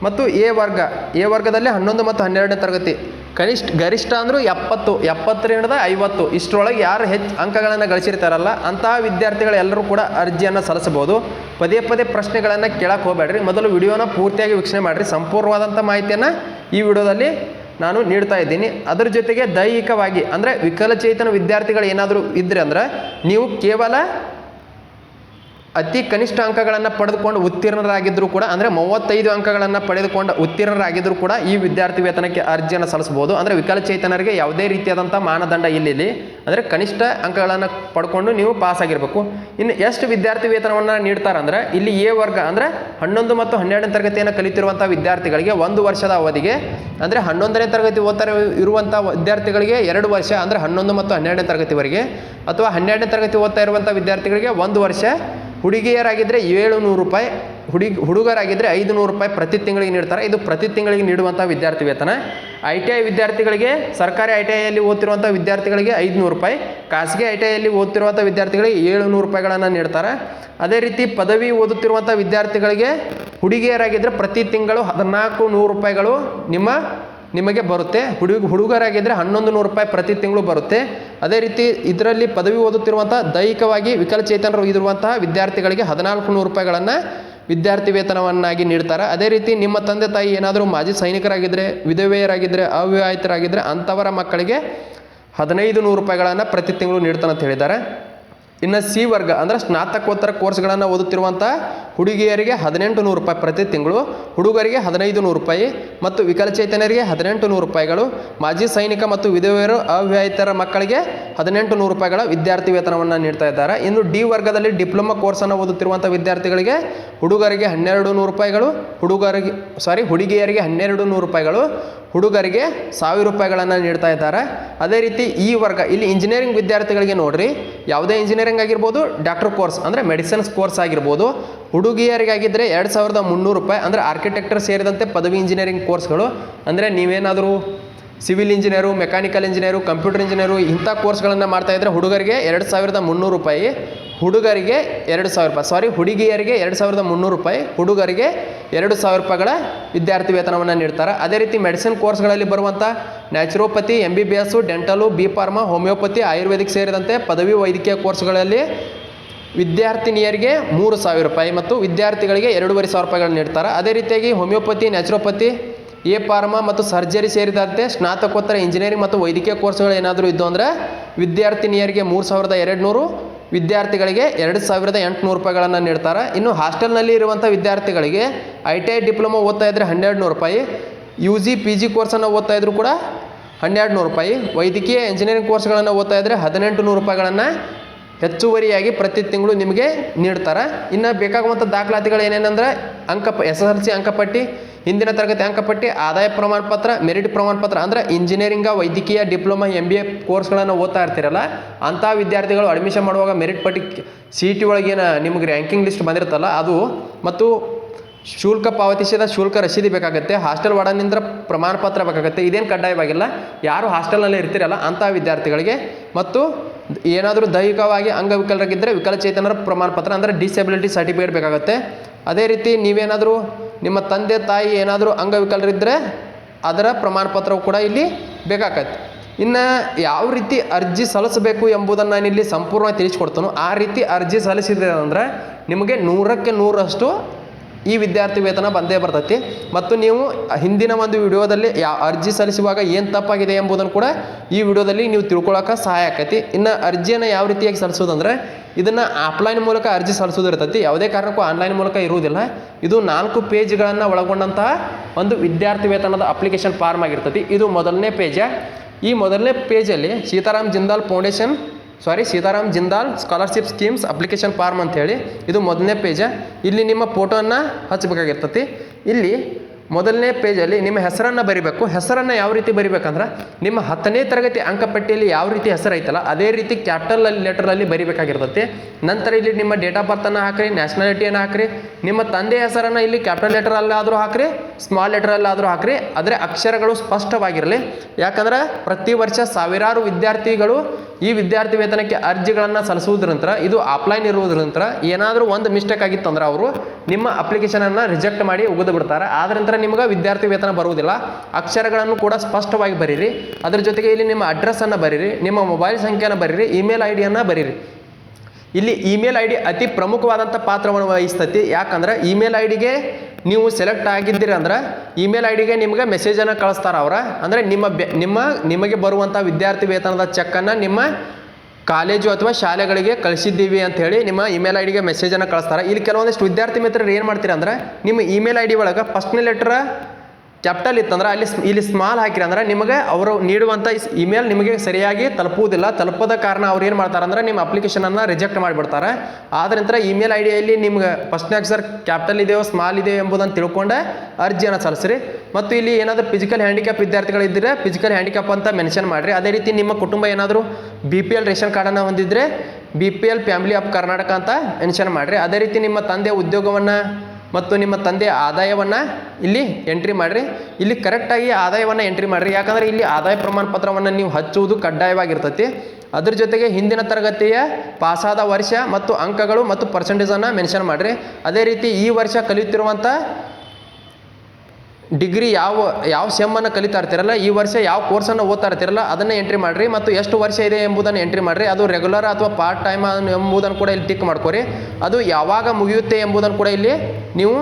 ಮತ್ತು ಎ ವರ್ಗ. ಎ ವರ್ಗದಲ್ಲಿ ಹನ್ನೊಂದು ಮತ್ತು ಹನ್ನೆರಡನೇ ತರಗತಿ. ಕನಿಷ್ಠ ಗರಿಷ್ಠ ಅಂದರೂ ಎಪ್ಪತ್ತು, ಎಪ್ಪತ್ತರಿಂದ ಐವತ್ತು. ಇಷ್ಟರೊಳಗೆ ಯಾರು ಹೆಚ್ಚು ಅಂಕಗಳನ್ನು ಗಳಿಸಿರ್ತಾರಲ್ಲ ಅಂತಹ ವಿದ್ಯಾರ್ಥಿಗಳೆಲ್ಲರೂ ಕೂಡ ಅರ್ಜಿಯನ್ನು ಸಲ್ಲಿಸಬಹುದು. ಪದೇ ಪದೇ ಪ್ರಶ್ನೆಗಳನ್ನು ಕೇಳಕ್ಕೆ ಹೋಗಬೇಡ್ರಿ. ಮೊದಲು ವಿಡಿಯೋನ ಪೂರ್ತಿಯಾಗಿ ವೀಕ್ಷಣೆ ಮಾಡಿರಿ. ಸಂಪೂರ್ಣವಾದಂಥ ಮಾಹಿತಿಯನ್ನು ಈ ವಿಡಿಯೋದಲ್ಲಿ ನಾನು ನೀಡ್ತಾ ಇದ್ದೀನಿ. ಅದರ ಜೊತೆಗೆ ದೈಹಿಕವಾಗಿ, ಅಂದರೆ ವಿಕಲಚೇತನ ವಿದ್ಯಾರ್ಥಿಗಳು ಏನಾದರೂ ಇದ್ದರೆ ಅಂದ್ರೆ, ನೀವು ಕೇವಲ ಅತಿ ಕನಿಷ್ಠ ಅಂಕಗಳನ್ನು ಪಡೆದುಕೊಂಡು ಉತ್ತೀರ್ಣರಾಗಿದ್ದರೂ ಕೂಡ, ಅಂದರೆ ಮೂವತ್ತೈದು ಅಂಕಗಳನ್ನು ಪಡೆದುಕೊಂಡು ಉತ್ತೀರ್ಣರಾಗಿದ್ದರೂ ಕೂಡ ಈ ವಿದ್ಯಾರ್ಥಿ ವೇತನಕ್ಕೆ ಅರ್ಜಿಯನ್ನು ಸಲ್ಲಿಸಬಹುದು. ಅಂದರೆ ವಿಕಲಚೇತನರಿಗೆ ಯಾವುದೇ ರೀತಿಯಾದಂಥ ಮಾನದಂಡ ಇಲ್ಲಿ ಅಂದರೆ ಕನಿಷ್ಠ ಅಂಕಗಳನ್ನು ಪಡ್ಕೊಂಡು ನೀವು ಪಾಸ್ ಆಗಿರಬೇಕು. ಇನ್ನು ಎಷ್ಟು ವಿದ್ಯಾರ್ಥಿ ವೇತನವನ್ನು ನೀಡ್ತಾರೆ ಅಂದರೆ ಇಲ್ಲಿ ಎ ವರ್ಗ, ಅಂದರೆ ಹನ್ನೊಂದು ಮತ್ತು ಹನ್ನೆರಡನೇ ತರಗತಿಯನ್ನು ಕಲಿತಿರುವಂಥ ವಿದ್ಯಾರ್ಥಿಗಳಿಗೆ ಒಂದು ವರ್ಷದ ಅವಧಿಗೆ, ಅಂದರೆ ಹನ್ನೊಂದನೇ ತರಗತಿ ಓದ್ತಾ ಇರುವಂಥ ವಿದ್ಯಾರ್ಥಿಗಳಿಗೆ ಎರಡು ವರ್ಷ, ಅಂದರೆ ಹನ್ನೊಂದು ಮತ್ತು ಹನ್ನೆರಡನೇ ತರಗತಿವರೆಗೆ, ಅಥವಾ ಹನ್ನೆರಡನೇ ತರಗತಿ ಓದ್ತಾ ಇರುವಂಥ ವಿದ್ಯಾರ್ಥಿಗಳಿಗೆ ಒಂದು ವರ್ಷ ಹುಡುಗಿಯರಾಗಿದ್ದರೆ ಏಳು ನೂರು ರೂಪಾಯಿ ಹುಡುಗಿ ಹುಡುಗರಾಗಿದ್ದರೆ ಐದು ನೂರು ರೂಪಾಯಿ ಪ್ರತಿ ತಿಂಗಳಿಗೆ ನೀಡ್ತಾರೆ. ಇದು ಪ್ರತಿ ತಿಂಗಳಿಗೆ ನೀಡುವಂಥ ವಿದ್ಯಾರ್ಥಿ ವೇತನ. ಐ ಟಿ ಐ ವಿದ್ಯಾರ್ಥಿಗಳಿಗೆ, ಸರ್ಕಾರಿ ಐ ಟಿ ಐಯಲ್ಲಿ ಓದ್ತಿರುವಂಥ ವಿದ್ಯಾರ್ಥಿಗಳಿಗೆ ಐದುನೂರು ರೂಪಾಯಿ, ಖಾಸಗಿ ಐ ಟಿ ಐಯಲ್ಲಿ ಓದ್ತಿರುವಂಥ ವಿದ್ಯಾರ್ಥಿಗಳಿಗೆ ಏಳುನೂರು ರೂಪಾಯಿಗಳನ್ನು ನೀಡ್ತಾರೆ. ಅದೇ ರೀತಿ ಪದವಿ ಓದುತ್ತಿರುವಂಥ ವಿದ್ಯಾರ್ಥಿಗಳಿಗೆ ಹುಡುಗಿಯರಾಗಿದ್ದರೆ ಪ್ರತಿ ತಿಂಗಳು ಹದಿನಾಲ್ಕು ನೂರು ರೂಪಾಯಿಗಳು ನಿಮ್ಮ ನಿಮಗೆ ಬರುತ್ತೆ. ಹುಡುಗ ಹುಡುಗರಾಗಿದ್ದರೆ ಹನ್ನೊಂದು ನೂರು ರೂಪಾಯಿ ಪ್ರತಿ ತಿಂಗಳು ಬರುತ್ತೆ. ಅದೇ ರೀತಿ ಇದರಲ್ಲಿ ಪದವಿ ಓದುತ್ತಿರುವಂಥ ದೈಹಿಕವಾಗಿ ವಿಕಲಚೇತನರು ಇರುವಂತಹ ವಿದ್ಯಾರ್ಥಿಗಳಿಗೆ ಹದಿನಾಲ್ಕು ನೂರು ರೂಪಾಯಿಗಳನ್ನು ವಿದ್ಯಾರ್ಥಿ ವೇತನವನ್ನಾಗಿ ನೀಡ್ತಾರೆ. ಅದೇ ರೀತಿ ನಿಮ್ಮ ತಂದೆ ತಾಯಿ ಏನಾದರೂ ಮಾಜಿ ಸೈನಿಕರಾಗಿದ್ದರೆ ವಿಧವೆಯರಾಗಿದ್ದರೆ ಅವಿವಾಹಿತರಾಗಿದ್ದರೆ ಅಂಥವರ ಮಕ್ಕಳಿಗೆ ಹದಿನೈದು ನೂರು ರೂಪಾಯಿಗಳನ್ನು ಪ್ರತಿ ತಿಂಗಳು ನೀಡ್ತಾನಂತ ಹೇಳಿದ್ದಾರೆ. ಇನ್ನು ಸಿ ವರ್ಗ ಅಂದರೆ ಸ್ನಾತಕೋತ್ತರ ಕೋರ್ಸ್ಗಳನ್ನು ಓದುತ್ತಿರುವಂಥ ಹುಡುಗಿಯರಿಗೆ ಹದಿನೆಂಟು ನೂರು ರೂಪಾಯಿ ಪ್ರತಿ ತಿಂಗಳು, ಹುಡುಗರಿಗೆ ಹದಿನೈದು ನೂರು ರೂಪಾಯಿ ಮತ್ತು ವಿಕಲಚೇತನರಿಗೆ ಹದಿನೆಂಟು ನೂರು ರೂಪಾಯಿಗಳು, ಮಾಜಿ ಸೈನಿಕ ಮತ್ತು ವಿಧವೆಯರು ಅವ್ಯಾಯಿತರ ಮಕ್ಕಳಿಗೆ ಹದಿನೆಂಟು ನೂರು ರೂಪಾಯಿಗಳ ವಿದ್ಯಾರ್ಥಿ ವೇತನವನ್ನು ನೀಡ್ತಾ ಇದ್ದಾರೆ. ಇನ್ನು ಡಿ ವರ್ಗದಲ್ಲಿ ಡಿಪ್ಲೊಮಾ ಕೋರ್ಸನ್ನು ಓದುತ್ತಿರುವಂಥ ವಿದ್ಯಾರ್ಥಿಗಳಿಗೆ ಹುಡುಗರಿಗೆ ಹನ್ನೆರಡು ನೂರು ರೂಪಾಯಿಗಳು, ಹುಡುಗರಿಗೆ ಸಾರಿ ಹುಡುಗಿಯರಿಗೆ ಹನ್ನೆರಡು ನೂರು ರೂಪಾಯಿಗಳು ಹುಡುಗರಿಗೆ ಸಾವಿರ ರೂಪಾಯಿಗಳನ್ನು ನೀಡ್ತಾ ಇದ್ದಾರೆ. ಅದೇ ರೀತಿ ಈ ವರ್ಗ, ಇಲ್ಲಿ ಇಂಜಿನಿಯರಿಂಗ್ ವಿದ್ಯಾರ್ಥಿಗಳಿಗೆ ನೋಡ್ರಿ, ಯಾವುದೇ ಇಂಜಿನಿಯರಿಂಗ್ ಆಗಿರ್ಬೋದು ಡಾಕ್ಟರ್ ಕೋರ್ಸ್ ಅಂದರೆ ಮೆಡಿಸಿನ್ಸ್ ಕೋರ್ಸ್ ಆಗಿರ್ಬೋದು ಹುಡುಗಿಯರಿಗಾಗಿದ್ದರೆ ಎರಡು ಸಾವಿರದ ಮುನ್ನೂರು ರೂಪಾಯಿ ಅಂದರೆ ಆರ್ಕಿಟೆಕ್ಟರ್ ಸೇರಿದಂತೆ ಪದವಿ ಇಂಜಿನಿಯರಿಂಗ್ ಕೋರ್ಸ್ಗಳು ಅಂದರೆ ನೀವೇನಾದರೂ civil engineer, mechanical engineer, computer engineer, ಇಂಥ ಕೋರ್ಸ್ಗಳನ್ನು ಮಾಡ್ತಾ ಇದ್ದರೆ ಹುಡುಗರಿಗೆ ಎರಡು ಸಾವಿರದ ಮುನ್ನೂರು ರೂಪಾಯಿ, ಹುಡುಗರಿಗೆ ಎರಡು ಸಾವಿರ ರೂಪಾಯಿ ಸಾರಿ ಹುಡುಗಿಯರಿಗೆ ಎರಡು ಸಾವಿರದ ಮುನ್ನೂರು ರೂಪಾಯಿ, ಹುಡುಗರಿಗೆ ಎರಡು ಸಾವಿರ ರೂಪಾಯಿಗಳ ವಿದ್ಯಾರ್ಥಿ ವೇತನವನ್ನು ನೀಡ್ತಾರೆ. ಅದೇ ರೀತಿ ಮೆಡಿಸಿನ್ ಕೋರ್ಸ್ಗಳಲ್ಲಿ ಬರುವಂಥ naturopathy M B B S dental, B pharma, homeopathy, ayurvedic ಸೇರಿದಂತೆ ಪದವಿ ವೈದ್ಯಕೀಯ ಕೋರ್ಸ್ಗಳಲ್ಲಿ ವಿದ್ಯಾರ್ಥಿನಿಯರಿಗೆ ಮೂರು ಸಾವಿರ ರೂಪಾಯಿ ಮತ್ತು ವಿದ್ಯಾರ್ಥಿಗಳಿಗೆ ಎರಡೂವರೆ ಸಾವಿರ ರೂಪಾಯಿಗಳನ್ನು ನೀಡ್ತಾರೆ. ಅದೇ ರೀತಿಯಾಗಿ ಹೋಮಿಯೋಪತಿ, ನ್ಯಾಚುರೋಪತಿ ಎ ಫಾರ್ಮಾ ಮತ್ತು ಸರ್ಜರಿ ಸೇರಿದಂತೆ ಸ್ನಾತಕೋತ್ತರ ಇಂಜಿನಿಯರಿಂಗ್ ಮತ್ತು ವೈದ್ಯಕೀಯ ಕೋರ್ಸ್ಗಳು ಏನಾದರೂ ಇದ್ದು ಅಂದರೆ ವಿದ್ಯಾರ್ಥಿನಿಯರಿಗೆ ಮೂರು ಸಾವಿರದ ಎರಡು ನೂರು ವಿದ್ಯಾರ್ಥಿಗಳಿಗೆ ಎರಡು ಸಾವಿರದ ಎಂಟುನೂರು ರೂಪಾಯಿಗಳನ್ನು ನೀಡ್ತಾರೆ. ಇನ್ನು ಹಾಸ್ಟೆಲ್ನಲ್ಲಿ ಇರುವಂಥ ವಿದ್ಯಾರ್ಥಿಗಳಿಗೆ ಐ ಟಿ ಐ ಡಿಪ್ಲೊಮಾ ಓದ್ತಾ ಇದ್ದರೆ ಹನ್ನೆರಡು ನೂರು ರೂಪಾಯಿ, ಯು ಜಿ, ಪಿ ಜಿ ಕೋರ್ಸನ್ನು ಓದ್ತಾ ಇದ್ದರೂ ಕೂಡ ಹನ್ನೆರಡು ನೂರು ರೂಪಾಯಿ. ವೈದ್ಯಕೀಯ ಇಂಜಿನಿಯರಿಂಗ್ ಕೋರ್ಸ್ಗಳನ್ನು ಓದ್ತಾ ಇದ್ದರೆ ಹದಿನೆಂಟು ನೂರು ರೂಪಾಯಿಗಳನ್ನು ಹೆಚ್ಚುವರಿಯಾಗಿ ಪ್ರತಿ ತಿಂಗಳು ನಿಮಗೆ ನೀಡ್ತಾರೆ. ಇನ್ನು ಬೇಕಾಗುವಂಥ ದಾಖಲಾತಿಗಳು ಏನೇನೆಂದರೆ ಅಂಕ ಎಸ್ ಎಸ್ ಎಲ್ ಸಿ ಅಂಕಪಟ್ಟಿ ಹಿಂದಿನ ತರಗತಿ ಅಂಕಪಟ್ಟಿ, ಆದಾಯ ಪ್ರಮಾಣ ಪತ್ರ ಮೆರಿಟ್ ಪ್ರಮಾಣ ಪತ್ರ ಅಂದರೆ ಇಂಜಿನಿಯರಿಂಗ, ವೈದ್ಯಕೀಯ, ಡಿಪ್ಲೊಮಾ ಎಂ ಬಿ ಎ ಕೋರ್ಸ್ಗಳನ್ನು ಓದ್ತಾ ಇರ್ತೀರಲ್ಲ, ಅಂಥ ವಿದ್ಯಾರ್ಥಿಗಳು ಅಡ್ಮಿಷನ್ ಮಾಡುವಾಗ ಮೆರಿಟ್ ಪಟ್ಟಿ ಸಿ ಟಿ ಒಳಗೇನು ನಿಮಗೆ ರ್ಯಾಂಕಿಂಗ್ ಲಿಸ್ಟ್ ಬಂದಿರುತ್ತಲ್ಲ, ಅದು ಮತ್ತು ಶುಲ್ಕ ಪಾವತಿಸಿದ ಶುಲ್ಕ ರಸೀದಿ ಬೇಕಾಗುತ್ತೆ, ಹಾಸ್ಟೆಲ್ ವಾರ್ಡನಿಂದ ಪ್ರಮಾಣ ಪತ್ರ ಬೇಕಾಗುತ್ತೆ, ಇದೇನು ಕಡ್ಡಾಯವಾಗಿಲ್ಲ, ಯಾರು ಹಾಸ್ಟೆಲ್ನಲ್ಲಿ ಇರ್ತಿರಲ್ಲ, ಅಂಥ ವಿದ್ಯಾರ್ಥಿಗಳಿಗೆ, ಮತ್ತು ಏನಾದರೂ ದೈಹಿಕವಾಗಿ ಅಂಗವಿಕಲರಾಗಿದ್ದರೆ ವಿಕಲಚೇತನರ ಪ್ರಮಾಣ ಪತ್ರ ಅಂದರೆ ಡಿಸೆಬಿಲಿಟಿ ಸರ್ಟಿಫಿಕೇಟ್ ಬೇಕಾಗುತ್ತೆ, ಅದೇ ರೀತಿ ನೀವೇನಾದರೂ ನಿಮ್ಮ ತಂದೆ ತಾಯಿ ಏನಾದರೂ ಅಂಗವಿಕಲರಿದ್ದರೆ ಅದರ ಪ್ರಮಾಣ ಪತ್ರವು ಕೂಡ ಇಲ್ಲಿ ಬೇಕಾಗತ್ತೆ. ಇನ್ನು ಯಾವ ರೀತಿ ಅರ್ಜಿ ಸಲ್ಲಿಸಬೇಕು ಎಂಬುದನ್ನು ನಾನಿಲ್ಲಿ ಸಂಪೂರ್ಣವಾಗಿ ತಿಳಿಸ್ಕೊಡ್ತಾನೋ. ಆ ರೀತಿ ಅರ್ಜಿ ಸಲ್ಲಿಸಿದ್ರೆ ಅಂದರೆ ನಿಮಗೆ ನೂರಕ್ಕೆ ನೂರಷ್ಟು ಈ ವಿದ್ಯಾರ್ಥಿ ವೇತನ ಬಂದೇ ಬರ್ತೈತಿ. ಮತ್ತು ನೀವು ಹಿಂದಿನ ಒಂದು ವಿಡಿಯೋದಲ್ಲಿ ಯಾ ಅರ್ಜಿ ಸಲ್ಲಿಸುವಾಗ ಏನು ತಪ್ಪಾಗಿದೆ ಎಂಬುದನ್ನು ಕೂಡ ಈ ವಿಡಿಯೋದಲ್ಲಿ ನೀವು ತಿಳ್ಕೊಳಕ್ಕೆ ಸಹಾಯ ಆಕೈತಿ. ಇನ್ನು ಅರ್ಜಿಯನ್ನು ಯಾವ ರೀತಿಯಾಗಿ ಸಲ್ಲಿಸೋದಂದ್ರೆ ಇದನ್ನು ಆಫ್ಲೈನ್ ಮೂಲಕ ಅರ್ಜಿ ಸಲ್ಲಿಸೋದು ಇರ್ತೈತಿ. ಯಾವುದೇ ಕಾರಣಕ್ಕೂ ಆನ್ಲೈನ್ ಮೂಲಕ ಇರುವುದಿಲ್ಲ. ಇದು ನಾಲ್ಕು ಪೇಜ್ಗಳನ್ನು ಒಳಗೊಂಡಂತಹ ಒಂದು ವಿದ್ಯಾರ್ಥಿ ವೇತನದ ಅಪ್ಲಿಕೇಶನ್ ಫಾರ್ಮ್ ಆಗಿರ್ತೈತಿ. ಇದು ಮೊದಲನೇ ಪೇಜ. ಈ ಮೊದಲನೇ ಪೇಜಲ್ಲಿ Sitaram Jindal foundation sorry Sitaram Jindal scholarship schemes application form ಅಂತೇಳಿ ಇದು ಮೊದಲನೇ ಪೇಜ ಇಲ್ಲಿ ನಿಮ್ಮ ಫೋಟೋನ ಹಚ್ಚಬೇಕಾಗಿರ್ತತಿ ಇಲ್ಲಿ ಮೊದಲನೇ ಪೇಜಲ್ಲಿ ನಿಮ್ಮ ಹೆಸರನ್ನು ಬರಿಬೇಕು. ಹೆಸರನ್ನು ಯಾವ ರೀತಿ ಬರಿಬೇಕಂದ್ರೆ ನಿಮ್ಮ ಹತ್ತನೇ ತರಗತಿ ಅಂಕಪಟ್ಟಿಯಲ್ಲಿ ಯಾವ ರೀತಿ ಹೆಸರು ಐತಲ್ಲ ಅದೇ ರೀತಿ ಕ್ಯಾಪಿಟಲ್ ಲೆಟರಲ್ಲಿ ಬರಿಬೇಕಾಗಿರ್ತೈತಿ. ನಂತರ ಇಲ್ಲಿ ನಿಮ್ಮ ಡೇಟ್ ಆಫ್ ಬರ್ತನ್ನು ಹಾಕ್ರಿ ನ್ಯಾಷನಾಲಿಟಿಯನ್ನು ಹಾಕ್ರಿ, ನಿಮ್ಮ ತಂದೆ ಹೆಸರನ್ನು ಇಲ್ಲಿ ಕ್ಯಾಪಿಟಲ್ ಲೆಟರಲ್ಲಾದರೂ ಹಾಕ್ರಿ, ಸ್ಮಾಲ್ ಲೆಟರಲ್ಲಾದರೂ ಹಾಕ್ರಿ, ಆದರೆ ಅಕ್ಷರಗಳು ಸ್ಪಷ್ಟವಾಗಿರಲಿ. ಯಾಕಂದ್ರೆ ಪ್ರತಿ ವರ್ಷ ಸಾವಿರಾರು ವಿದ್ಯಾರ್ಥಿಗಳು ಈ ವಿದ್ಯಾರ್ಥಿ ವೇತನಕ್ಕೆ ಅರ್ಜಿಗಳನ್ನು ಸಲ್ಲಿಸುವುದರಂತರ ಇದು ಆಫ್ಲೈನ್ ಇರುವುದರಿಂದ ಏನಾದರೂ ಒಂದು ಮಿಸ್ಟೇಕ್ ಆಗಿತ್ತು ಅಂದ್ರೆ ಅವರು ನಿಮ್ಮ ಅಪ್ಲಿಕೇಶನನ್ನು ರಿಜೆಕ್ಟ್ ಮಾಡಿ ಉಗಿದು ಬಿಡ್ತಾರೆ. ಆದ್ರಿಂದ ನಿಮ್ಗೆ ವಿದ್ಯಾರ್ಥಿ ವೇತನ ಬರುವುದಿಲ್ಲ. ಅಕ್ಷರಗಳನ್ನು ಕೂಡ ಸ್ಪಷ್ಟವಾಗಿ ಬರೀರಿ. ಅದರ ಜೊತೆಗೆ ಇಲ್ಲಿ ನಿಮ್ಮ ಅಡ್ರೆಸ್ಸನ್ನು ಬರೀರಿ. ನಿಮ್ಮ ಮೊಬೈಲ್ ಸಂಖ್ಯೆಯನ್ನು ಬರೀರಿ. ಇಮೇಲ್ ಐ ಡಿಯನ್ನು ಬರೀರಿ. ಇಲ್ಲಿ ಇಮೇಲ್ ಐ ಡಿ ಅತಿ ಪ್ರಮುಖವಾದಂಥ ಪಾತ್ರವನ್ನು ವಹಿಸ್ತತಿ. ಯಾಕಂದ್ರೆ ಇಮೇಲ್ ಐ ಡಿಗೆ ನೀವು ಸೆಲೆಕ್ಟ್ ಆಗಿದ್ದೀರಿ ಅಂದ್ರೆ ಇಮೇಲ್ ಐ ಡಿಗೆ ನಿಮಗೆ ಮೆಸೇಜನ್ನು ಕಳಿಸ್ತಾರೆ ಅವರ. ಅಂದರೆ ನಿಮ್ಮ ನಿಮ್ಮ, ನಿಮಗೆ ಬರುವಂಥ ವಿದ್ಯಾರ್ಥಿ ವೇತನದ ಚೆಕ್ಕನ್ನು ನಿಮ್ಮ ಕಾಲೇಜು ಅಥವಾ ಶಾಲೆಗಳಿಗೆ ಕಳಿಸಿದ್ದೀವಿ ಅಂತ ಹೇಳಿ ನಿಮ್ಮ ಇಮೇಲ್ ಐ ಡಿಗೆ ಮೆಸೇಜನ್ನು ಕಳಿಸ್ತಾರೆ. ಇಲ್ಲಿ ಕೆಲವೊಂದಿಷ್ಟು ವಿದ್ಯಾರ್ಥಿ ಮಿತ್ರರು ಏನು ಮಾಡ್ತೀರಿ ಅಂದ್ರೆ, ನಿಮ್ಮ ಇಮೇಲ್ ಐ ಡಿ ಒಳಗೆ ಫಸ್ಟ್ನೇ ಲೆಟ್ರ್ ಕ್ಯಾಪಿಟಲ್ ಇತ್ತಂದ್ರೆ, ಅಲ್ಲಿ ಇಲ್ಲಿ ಸ್ಮಾಲ್ ಹಾಕಿರಿ ಅಂದ್ರೆ ನಿಮಗೆ ಅವರು ನೀಡುವಂಥ ಇಮೇಲ್ ನಿಮಗೆ ಸರಿಯಾಗಿ ತಲುಪುವುದಿಲ್ಲ. ತಲುಪದ ಕಾರಣ ಅವ್ರು ಏನು ಮಾಡ್ತಾರೆ ಅಂದ್ರೆ ನಿಮ್ಮ ಅಪ್ಲಿಕೇಶನನ್ನು ರಿಜೆಕ್ಟ್ ಮಾಡಿಬಿಡ್ತಾರೆ. ನಂತರ ಇಮೇಲ್ ಐ ಡಿಯಲ್ಲಿ ನಿಮ್ಗೆ ಫಸ್ಟ್ನೇ ಅಕ್ಷರ ಕ್ಯಾಪಿಟಲ್ ಇದೆಯೋ ಸ್ಮಾಲ್ ಇದೆಯೋ ಎಂಬುದನ್ನು ತಿಳ್ಕೊಂಡೆ ಅರ್ಜಿಯನ್ನು ಸಲ್ಲಿಸ್ರಿ. ಮತ್ತು ಇಲ್ಲಿ ಏನಾದರೂ ಫಿಸಿಕಲ್ ಹ್ಯಾಂಡಿಕ್ಯಾಪ್ ವಿದ್ಯಾರ್ಥಿಗಳಿದ್ದರೆ ಫಿಸಿಕಲ್ ಹ್ಯಾಂಡಿಕ್ಯಾಪ್ ಅಂತ ಮೆನ್ಷನ್ ಮಾಡಿರಿ. ಅದೇ ರೀತಿ ನಿಮ್ಮ ಕುಟುಂಬ ಏನಾದರೂ ಬಿ ಪಿ ಎಲ್ ರೇಷನ್ ಕಾರ್ಡನ್ನು ಹೊಂದಿದ್ರೆ B P L family of Karnataka ಅಂತ ಮೆನ್ಷನ್ ಮಾಡಿರಿ. ಅದೇ ರೀತಿ ನಿಮ್ಮ ತಂದೆ ಉದ್ಯೋಗವನ್ನು ಮತ್ತು ನಿಮ್ಮ ತಂದೆಯ ಆದಾಯವನ್ನು ಇಲ್ಲಿ ಎಂಟ್ರಿ ಮಾಡಿರಿ. ಇಲ್ಲಿ ಕರೆಕ್ಟಾಗಿ ಆದಾಯವನ್ನು ಎಂಟ್ರಿ ಮಾಡಿರಿ. ಯಾಕಂದರೆ ಇಲ್ಲಿ ಆದಾಯ ಪ್ರಮಾಣ ಪತ್ರವನ್ನು ನೀವು ಹಚ್ಚುವುದು ಕಡ್ಡಾಯವಾಗಿರ್ತೈತಿ. ಅದ್ರ ಜೊತೆಗೆ ಹಿಂದಿನ ತರಗತಿಯ ಪಾಸಾದ ವರ್ಷ ಮತ್ತು ಅಂಕಗಳು ಮತ್ತು ಪರ್ಸೆಂಟೇಜನ್ನು ಮೆನ್ಷನ್ ಮಾಡಿರಿ. ಅದೇ ರೀತಿ ಈ ವರ್ಷ ಕಲಿಯುತ್ತಿರುವಂಥ ಡಿಗ್ರಿ ಯಾವ ಯಾವ ಸೆಮ್ಮನ್ನು ಕಲಿತಾ ಇರ್ತೀರಲ್ಲ, ಈ ವರ್ಷ ಯಾವ ಕೋರ್ಸನ್ನು ಓದ್ತಾ ಇರ್ತೀರಲ್ಲ, ಅದನ್ನು ಎಂಟ್ರಿ ಮಾಡಿರಿ, ಮತ್ತು ಎಷ್ಟು ವರ್ಷ ಇದೆ ಎಂಬುದನ್ನು ಎಂಟ್ರಿ ಮಾಡಿರಿ, ಅದು ರೆಗ್ಯುಲರ್ ಅಥವಾ ಪಾರ್ಟ್ ಟೈಮ್ ಎಂಬುದನ್ನು ಕೂಡ ಇಲ್ಲಿ ಟಿಕ್ ಮಾಡ್ಕೊರಿ. ಅದು ಯಾವಾಗ ಮುಗಿಯುತ್ತೆ ಎಂಬುದನ್ನು ಕೂಡ ಇಲ್ಲಿ ನೀವು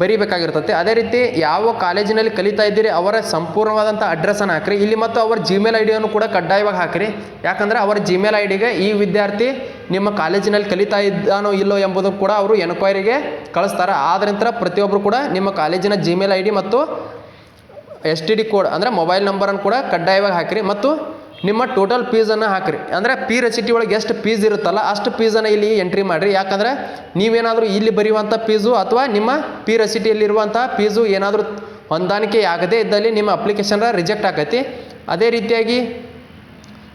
ಬರೀಬೇಕಾಗಿರ್ತದೆ. ಅದೇ ರೀತಿ ಯಾವ ಕಾಲೇಜಿನಲ್ಲಿ ಕಲಿತಾ ಇದ್ದೀರಿ, ಅವರ ಸಂಪೂರ್ಣವಾದಂಥ ಅಡ್ರೆಸ್ಸನ್ನು ಹಾಕಿರಿ. ಇಲ್ಲಿ ಮತ್ತು ಅವರ ಜಿಮೇಲ್ ಐ ಡಿಯನ್ನು ಕೂಡ ಕಡ್ಡಾಯವಾಗಿ ಹಾಕಿರಿ. ಯಾಕಂದರೆ ಅವರ ಜಿಮೇಲ್ ಐ ಡಿಗೆ ಈ ವಿದ್ಯಾರ್ಥಿ ನಿಮ್ಮ ಕಾಲೇಜಿನಲ್ಲಿ ಕಲಿತಾ ಇದ್ದಾನೋ ಇಲ್ಲೋ ಎಂಬುದು ಕೂಡ ಅವರು ಎನ್ಕ್ವೈರಿಗೆ ಕಳಿಸ್ತಾರೆ. ಆದ ನಂತರ ಪ್ರತಿಯೊಬ್ಬರು ಕೂಡ ನಿಮ್ಮ ಕಾಲೇಜಿನ ಜಿಮೇಲ್ ಐ ಡಿ ಮತ್ತು ಎಸ್ ಟಿ ಡಿ ಕೋಡ್ ಅಂದರೆ ಮೊಬೈಲ್ ನಂಬರನ್ನು ಕೂಡ ಕಡ್ಡಾಯವಾಗಿ ಹಾಕಿರಿ ಮತ್ತು ನಿಮ್ಮ ಟೋಟಲ್ ಫೀಸನ್ನು ಹಾಕಿರಿ. ಅಂದರೆ ಪಿ ರಸಿಟಿ ಒಳಗೆ ಎಷ್ಟು ಫೀಸ್ ಇರುತ್ತಲ್ಲ ಅಷ್ಟು ಫೀಸನ್ನು ಇಲ್ಲಿ ಎಂಟ್ರಿ ಮಾಡಿರಿ. ಯಾಕಂದರೆ ನೀವೇನಾದರೂ ಇಲ್ಲಿ ಬರೆಯುವಂಥ ಫೀಸು ಅಥವಾ ನಿಮ್ಮ ಪಿ ರಸಿಟಿಯಲ್ಲಿರುವಂಥ ಫೀಸು ಏನಾದರೂ ಹೊಂದಾಣಿಕೆ ಆಗದೇ ಇದ್ದಲ್ಲಿ ನಿಮ್ಮ ಅಪ್ಲಿಕೇಶನ್ ರಿಜೆಕ್ಟ್ ಆಕೈತಿ ಅದೇ ರೀತಿಯಾಗಿ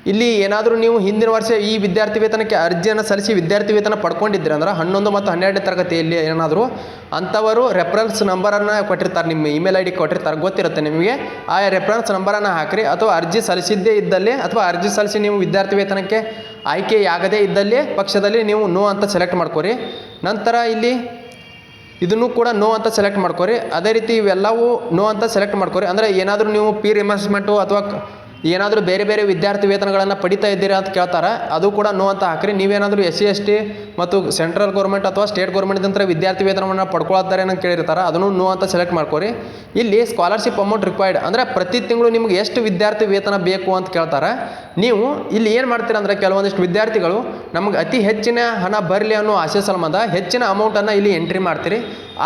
ಇಲ್ಲಿ ಏನಾದರೂ ನೀವು ಹಿಂದಿನ ವರ್ಷ ಈ ವಿದ್ಯಾರ್ಥಿ ವೇತನಕ್ಕೆ ಅರ್ಜಿಯನ್ನು ಸಲ್ಲಿಸಿ ವಿದ್ಯಾರ್ಥಿ ವೇತನ ಪಡ್ಕೊಂಡಿದ್ದೀರಿ ಅಂದ್ರೆ ಹನ್ನೊಂದು ಮತ್ತು ಹನ್ನೆರಡನೇ ತರಗತಿಯಲ್ಲಿ ಏನಾದರೂ ಅಂಥವರು ರೆಫರೆನ್ಸ್ ನಂಬರನ್ನು ಕೊಟ್ಟಿರ್ತಾರೆ, ನಿಮ್ಮ ಇಮೇಲ್ ಐ ಡಿ ಕೊಟ್ಟಿರ್ತಾರೆ, ಗೊತ್ತಿರುತ್ತೆ ನಿಮಗೆ. ಆ ರೆಫರೆನ್ಸ್ ನಂಬರನ್ನು ಹಾಕಿರಿ. ಅಥವಾ ಅರ್ಜಿ ಸಲ್ಲಿಸಿದ್ದೇ ಇದ್ದಲ್ಲಿ ಅಥವಾ ಅರ್ಜಿ ಸಲ್ಲಿಸಿ ನೀವು ವಿದ್ಯಾರ್ಥಿ ವೇತನಕ್ಕೆ ಆಯ್ಕೆಯಾಗದೇ ಇದ್ದಲ್ಲಿ ಪಕ್ಷದಲ್ಲಿ ನೀವು ನೋ ಅಂತ ಸೆಲೆಕ್ಟ್ ಮಾಡ್ಕೊರಿ. ನಂತರ ಇಲ್ಲಿ ಇದನ್ನು ಕೂಡ ನೋ ಅಂತ ಸೆಲೆಕ್ಟ್ ಮಾಡ್ಕೊರಿ. ಅದೇ ರೀತಿ ಇವೆಲ್ಲವೂ ನೋ ಅಂತ ಸೆಲೆಕ್ಟ್ ಮಾಡ್ಕೊರಿ. ಅಂದರೆ ಏನಾದರೂ ನೀವು ಪಿ ರಿಮರ್ಸ್ಮೆಂಟು ಅಥವಾ ಏನಾದರೂ ಬೇರೆ ಬೇರೆ ವಿದ್ಯಾರ್ಥಿ ವೇತನಗಳನ್ನು ಪಡಿತಾ ಇದ್ದೀರಾ ಅಂತ ಕೇಳ್ತಾರೆ, ಅದು ಕೂಡ ನೋ ಅಂತ ಹಾಕ್ರಿ. ನೀವೇನಾದರೂ ಎಸ್ ಸಿ ಎಸ್ ಟಿ ಮತ್ತು ಸೆಂಟ್ರಲ್ ಗೌರ್ಮೆಂಟ್ ಅಥವಾ ಸ್ಟೇಟ್ ಗೌರ್ಮೆಂಟ್ದಂತ್ರ ವಿದ್ಯಾರ್ಥಿ ವೇತನವನ್ನು ಪಡ್ಕೊಳ್ತಾರೆ ಅಂತ ಕೇಳಿರ್ತಾರೆ, ಅದನ್ನು ನೋ ಅಂತ ಸೆಲೆಕ್ಟ್ ಮಾಡ್ಕೋರಿ. ಇಲ್ಲಿ ಸ್ಕಾಲರ್ಶಿಪ್ ಅಮೌಂಟ್ ರಿಕ್ವೈರ್ಡ್ ಅಂದರೆ ಪ್ರತಿ ತಿಂಗಳು ನಿಮ್ಗೆ ಎಷ್ಟು ವಿದ್ಯಾರ್ಥಿ ವೇತನ ಬೇಕು ಅಂತ ಕೇಳ್ತಾರೆ. ನೀವು ಇಲ್ಲಿ ಏನು ಮಾಡ್ತೀರ ಅಂದರೆ ಕೆಲವೊಂದಿಷ್ಟು ವಿದ್ಯಾರ್ಥಿಗಳು ನಮ್ಗೆ ಅತಿ ಹೆಚ್ಚಿನ ಹಣ ಬರಲಿ ಅನ್ನೋ ಆಸೆ ಸಂಬಂಧ ಹೆಚ್ಚಿನ ಅಮೌಂಟನ್ನು ಇಲ್ಲಿ ಎಂಟ್ರಿ ಮಾಡ್ತೀರಿ.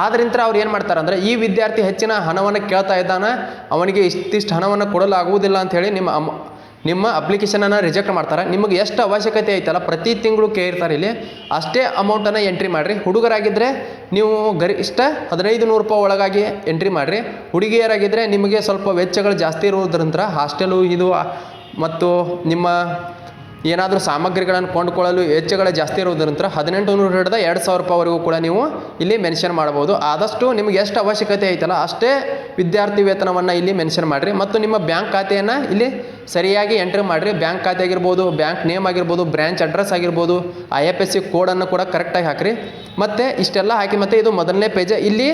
ಆದ್ರಿಂದ ಅವ್ರು ಏನು ಮಾಡ್ತಾರೆ ಅಂದರೆ ಈ ವಿದ್ಯಾರ್ಥಿ ಹೆಚ್ಚಿನ ಹಣವನ್ನು ಕೇಳ್ತಾ ಇದ್ದಾನೆ, ಅವನಿಗೆ ಇಷ್ಟಿಷ್ಟು ಹಣವನ್ನು ಕೊಡಲಾಗುವುದಿಲ್ಲ ಅಂತ ಹೇಳಿ ನಿಮ್ಮ ಅಮ ನಿಮ್ಮ ಅಪ್ಲಿಕೇಶನನ್ನು ರಿಜೆಕ್ಟ್ ಮಾಡ್ತಾರೆ. ನಿಮಗೆ ಎಷ್ಟು ಅವಶ್ಯಕತೆ ಐತಲ್ಲ, ಪ್ರತಿ ತಿಂಗಳು ಕೇಳಿರ್ತಾರೆ ಇಲ್ಲಿ. ಅಷ್ಟೇ ಅಮೌಂಟನ್ನು ಎಂಟ್ರಿ ಮಾಡಿರಿ. ಹುಡುಗರಾಗಿದ್ದರೆ ನೀವು ಗರಿಷ್ಠ ಹದಿನೈದು ನೂರು ರೂಪಾಯಿ ಒಳಗಾಗಿ ಎಂಟ್ರಿ ಮಾಡಿರಿ. ಹುಡುಗಿಯರಾಗಿದ್ದರೆ ನಿಮಗೆ ಸ್ವಲ್ಪ ವೆಚ್ಚಗಳು ಜಾಸ್ತಿ ಇರೋದ್ರಿಂದ ಹಾಸ್ಟೆಲು ಇದು ಮತ್ತು ನಿಮ್ಮ ಏನಾದರೂ ಸಾಮಗ್ರಿಗಳನ್ನು ಕೊಂಡುಕೊಳ್ಳಲು ವೆಚ್ಚಗಳು ಜಾಸ್ತಿ ಇರುವುದರಿಂದ ಹದಿನೆಂಟು ನೂರು ಹಿಡಿದ ಎರಡು ಸಾವಿರ ರೂಪಾಯಿವರೆಗೂ ಕೂಡ ನೀವು ಇಲ್ಲಿ ಮೆನ್ಷನ್ ಮಾಡ್ಬೋದು ಆದಷ್ಟು ನಿಮಗೆ ಎಷ್ಟು ಅವಶ್ಯಕತೆ ಐತಲ್ಲ ಅಷ್ಟೇ ವಿದ್ಯಾರ್ಥಿ ವೇತನವನ್ನು ಇಲ್ಲಿ ಮೆನ್ಷನ್ ಮಾಡಿರಿ. ಮತ್ತು ನಿಮ್ಮ ಬ್ಯಾಂಕ್ ಖಾತೆಯನ್ನು ಇಲ್ಲಿ ಸರಿಯಾಗಿ ಎಂಟ್ರಿ ಮಾಡಿರಿ. ಬ್ಯಾಂಕ್ ಖಾತೆ ಆಗಿರ್ಬೋದು, ಬ್ಯಾಂಕ್ ನೇಮ್ ಆಗಿರ್ಬೋದು ಬ್ರ್ಯಾಂಚ್ ಅಡ್ರೆಸ್ ಆಗಿರ್ಬೋದು, ಐ ಎಫ್ ಎಸ್ ಸಿ ಕೋಡನ್ನು ಕೂಡ ಕರೆಕ್ಟಾಗಿ ಹಾಕಿರಿ. ಮತ್ತು ಇಷ್ಟೆಲ್ಲ ಹಾಕಿ ಮತ್ತು ಇದು ಮೊದಲನೇ ಪೇಜ್ ಇಲ್ಲಿ